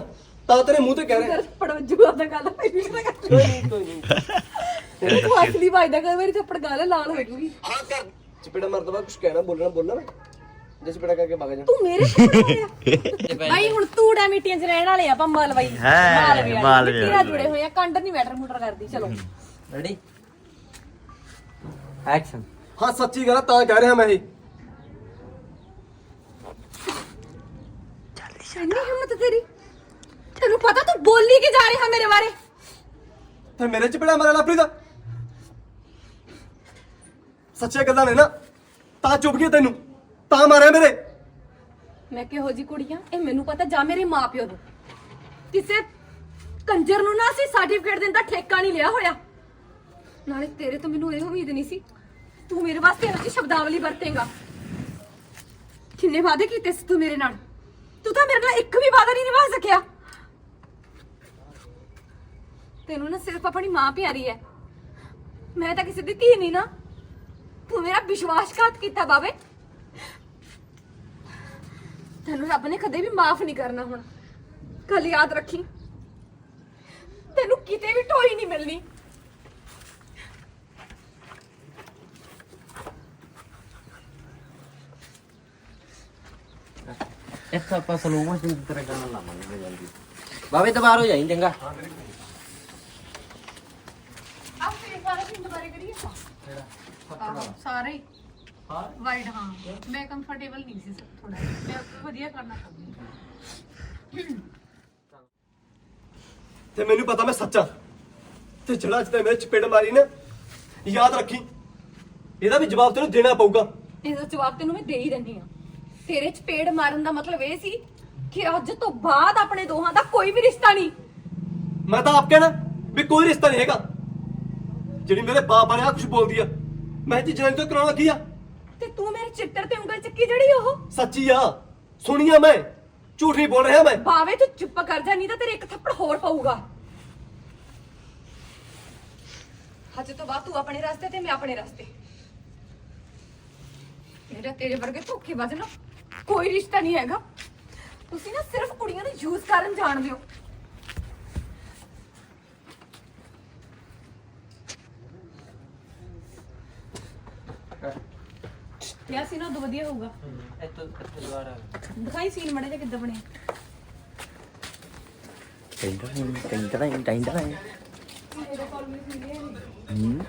ਤਾਂ ਤੇਰੇ ਮੂੰਹ ਤੇ ਕਹਿ ਰਿਹਾ। ਪੜੋ ਜੂਆ ਦਾ ਗੱਲ ਨਾ ਕਰ ਕੋਈ ਨਹੀਂ ਕੋਈ ਨਹੀਂ। ਤੂੰ ਅਸਲੀ ਭਾਈ ਦਾ ਕਰ ਮੇਰੀ ਥੱਪੜ ਗਾਲੇ ਲਾਲ ਹੋ ਜੂਗੀ। ਹਾਂ ਕਰ। ਚਪੇੜਾ ਮਾਰ ਦਵਾ ਕੁਝ ਕਹਿਣਾ ਬੋਲਣਾ ਬੋਲਣਾ ਮੈਂ? ਜੇ ਚਪੇੜਾ ਕਰਕੇ ਭੱਗ ਜਾ। ਤੂੰ ਮੇਰੇ ਥੱਪੜ ਮਾਰਿਆ ਭਾਈ ਹੁਣ ਤੂੜਾ ਮਿੱਟੀਆਂ 'ਚ ਰਹਿਣ ਵਾਲੇ ਆਪਾਂ ਮਲਵਈ ਹੈ, ਮਾਲਵੇ ਮਾਲਵੇ ਮਿੱਟੀ ਨਾਲ ਜੁੜੇ ਹੋਏ ਆ? ਕੰਡ ਨਹੀਂ ਮੈਟਰ ਮੂਟਰ ਕਰਦੀ ਚਲੋ। ਰੈਡੀ ਐਕਸ਼ਨ ਹਾਂ ਸੱਚੀ ਗੱਲ ਆ, ਤਾਂ ਕਹਿ ਰਿਹਾ ਮੈਂ ਇਹ। ਇੰਨੀ ਹਿੰਮਤ ਤੇਰੀ? ਤੈਨੂੰ ਪਤਾ ਤੂੰ ਬੋਲੀ ਕਿ ਜਾ ਰਿਹਾ ਮੇਰੇ ਬਾਰੇ? ਤੇ ਮੇਰੇ ਚਪੇੜਾ ਮਾਰਿਆ ਲਾਪਰੀ ਦਾ ਸੱਚੇ ਗੱਲਾਂ ਨੇ ਨਾ ਤਾਂ ਚੁੱਪ ਗਿਆ ਤੈਨੂੰ ਤਾਂ ਮਾਰਿਆ ਮੇਰੇ। ਮੈਂ ਕਿਹੋ ਜੀ ਕੁੜੀਆਂ ਇਹ ਮੈਨੂੰ ਪਤਾ ਜਾ ਮੇਰੇ ਮਾਪਿਓ ਨੂੰ। ਕਿਸੇ ਕੰਜਰ ਨੂੰ ਨਾ ਅਸੀਂ ਸਰਟੀਫਿਕੇਟ ਦੇਣ ਦਾ ਠੇਕਾ ਨਹੀਂ ਲਿਆ ਹੋਇਆ। ਨਾਲੇ ਤੇਰੇ ਤੋਂ ਮੈਨੂੰ ਇਹ ਉਮੀਦ ਨਹੀਂ ਸੀ। ਤੂੰ ਮੇਰੇ ਵਾਸਤੇ ਇਹੋ ਜਿਹੀ ਸ਼ਬਦਾਵਲੀ ਵਰਤੇਂਗਾ। ਕਿੰਨੇ ਵਾਅਦੇ ਕੀਤੇ ਸੀ ਤੂੰ ਮੇਰੇ ਨਾਲ? ਤੂੰ ਤਾਂ ਮੇਰੇ ਨਾਲ ਇੱਕ ਵੀ ਵਾਅਦਾ ਨਹੀਂ ਨਿਭਾ ਸਕਿਆ। ਤੈਨੂੰ ਨਾ ਸਿਰਫ ਆਪਣੀ ਮਾਂ ਪਿਆਰੀ ਹੈ ਮੈਂ ਤਾਂ ਕਿਸੇ ਦੀ ਧੀ ਨਹੀਂ ਨਾ। ਤੂੰ ਮੇਰਾ ਵਿਸ਼ਵਾਸਘਾਤ ਕੀਤਾ ਬਾਵੇ। ਤੈਨੂੰ ਰੱਬ ਨੇ ਕਦੇ ਵੀ ਮਾਫ ਨਹੀਂ ਕਰਨਾ ਹੁਣ। ਕੱਲ ਯਾਦ ਰੱਖੀ। ਤੈਨੂੰ ਕਿਤੇ ਵੀ ਢੋਈ ਨਹੀਂ ਮਿਲਣੀ। ਇੱਥੇ ਆਪਾਂ ਸਲੋ ਮੋਸ਼ਨ ਦੀ ਤਰ੍ਹਾਂ ਗਾਣਾ ਲਾਵਾਂਗੇ ਜਲਦੀ। ਬਾਬੇ ਦੁਬਾਰਾ ਹੋ ਜਾਈਂ ਚੰਗਾ। ਆਹ ਫਿਰ ਸਾਰੇ ਪਿੰਡ ਬਾਰੇ ਕਰੀਏ ਸਾਰੇ ਵਾਈਡ ਹਾਂ। ਮੈਂ ਕੰਫਰਟੇਬਲ ਨਹੀਂ ਸੀ ਸਰ ਥੋੜਾ ਮੈਂ ਵਧੀਆ ਕਰਨਾ ਚਾਹੁੰਦੀ ਤੇ ਮੈਨੂੰ ਪਤਾ ਮੈਂ ਸੱਚਾ। ਤੇ ਜਿਹੜਾ ਅੱਜ ਤੇ ਮੇਰੇ ਚਪੇੜ ਮਾਰੀ ਨਾ ਯਾਦ ਰੱਖੀ। ਇਹਦਾ ਵੀ ਜਵਾਬ ਤੈਨੂੰ ਦੇਣਾ ਪਊਗਾ। ਇਹਦਾ ਜਵਾਬ ਤੈਨੂੰ ਮੈਂ ਦੇ ਹੀ ਦਿੰਦੀ ਆ ਤੇਰੇ ਚ ਪੇੜ ਮਾਰਨ ਦਾ ਮਤਲਬ ਇਹ ਸੀ ਕਿ ਅੱਜ ਤੋਂ ਬਾਅਦ ਆਪਣੇ ਦੋਹਾਂ ਦਾ ਕੋਈ ਵੀ ਰਿਸ਼ਤਾ ਨਹੀਂ। ਮੈਂ ਤਾਂ ਆਪ ਕਹਿਣਾ ਵੀ ਕੋਈ ਰਿਸ਼ਤਾ ਨਹੀਂ ਹੈਗਾ। ਜਿਹੜੀ ਮੇਰੇ ਬਾਪ ਵਾਲੇ ਆ ਕੁਝ ਬੋਲਦੀ ਆ ਮੈਂ ਜੀ ਜਨਨ ਤੋਂ ਕਰਾਉਣਾ ਕੀ ਆ? ਤੇ ਤੂੰ ਮੇਰੇ ਚਿੱਤਰ ਤੇ ਉਂਗਲ ਚੱਕੀ ਜਿਹੜੀ ਉਹ? ਸੱਚੀ ਆ ਸੁਣੀਆ ਮੈਂ ਝੂਠ ਨਹੀਂ ਬੋਲ ਰਿਹਾ ਮੈਂ। ਬਾਵੇ ਤੂੰ ਚੁੱਪ ਕਰ ਜਾ ਨਹੀਂ ਤਾਂ ਤੇਰੇ ਇੱਕ ਥੱਪੜ ਹੋਰ ਪਊਗਾ। ਅੱਜ ਤੋਂ ਬਾਅਦ ਤੂੰ ਆਪਣੇ ਰਸਤੇ ਤੇ ਮੈਂ ਆਪਣੇ ਰਸਤੇ। ਮੇਰਾ ਤੇਰੇ ਵਰਗੇ ਧੋਖੇ ਨਾ ਕੋਈ ਰਿਸ਼ਤਾ ਨਹੀਂ ਹੈਗਾ। ਤੁਸੀਂ ਨਾ ਸਿਰਫ ਕੁੜੀਆਂ ਨੂੰ ਯੂਜ਼ ਕਰਨ ਜਾਣਦੇ ਹੋ। ਕਿਹਾ ਸੀ ਨਾ ਉਦੋਂ ਵਧੀਆ ਹੋਊਗਾ। ਇੱਥੋਂ ਇੱਥੋਂ ਦੁਬਾਰਾ ਦਿਖਾਈ ਸੀਨ ਮੜੇ ਜਿਹਾ ਕਿੱਦਾਂ ਬਣਿਆ ਟੈਂਟਾ ਟੈਂਟਾ ਟੈਂਟਾ ਹੂੰ।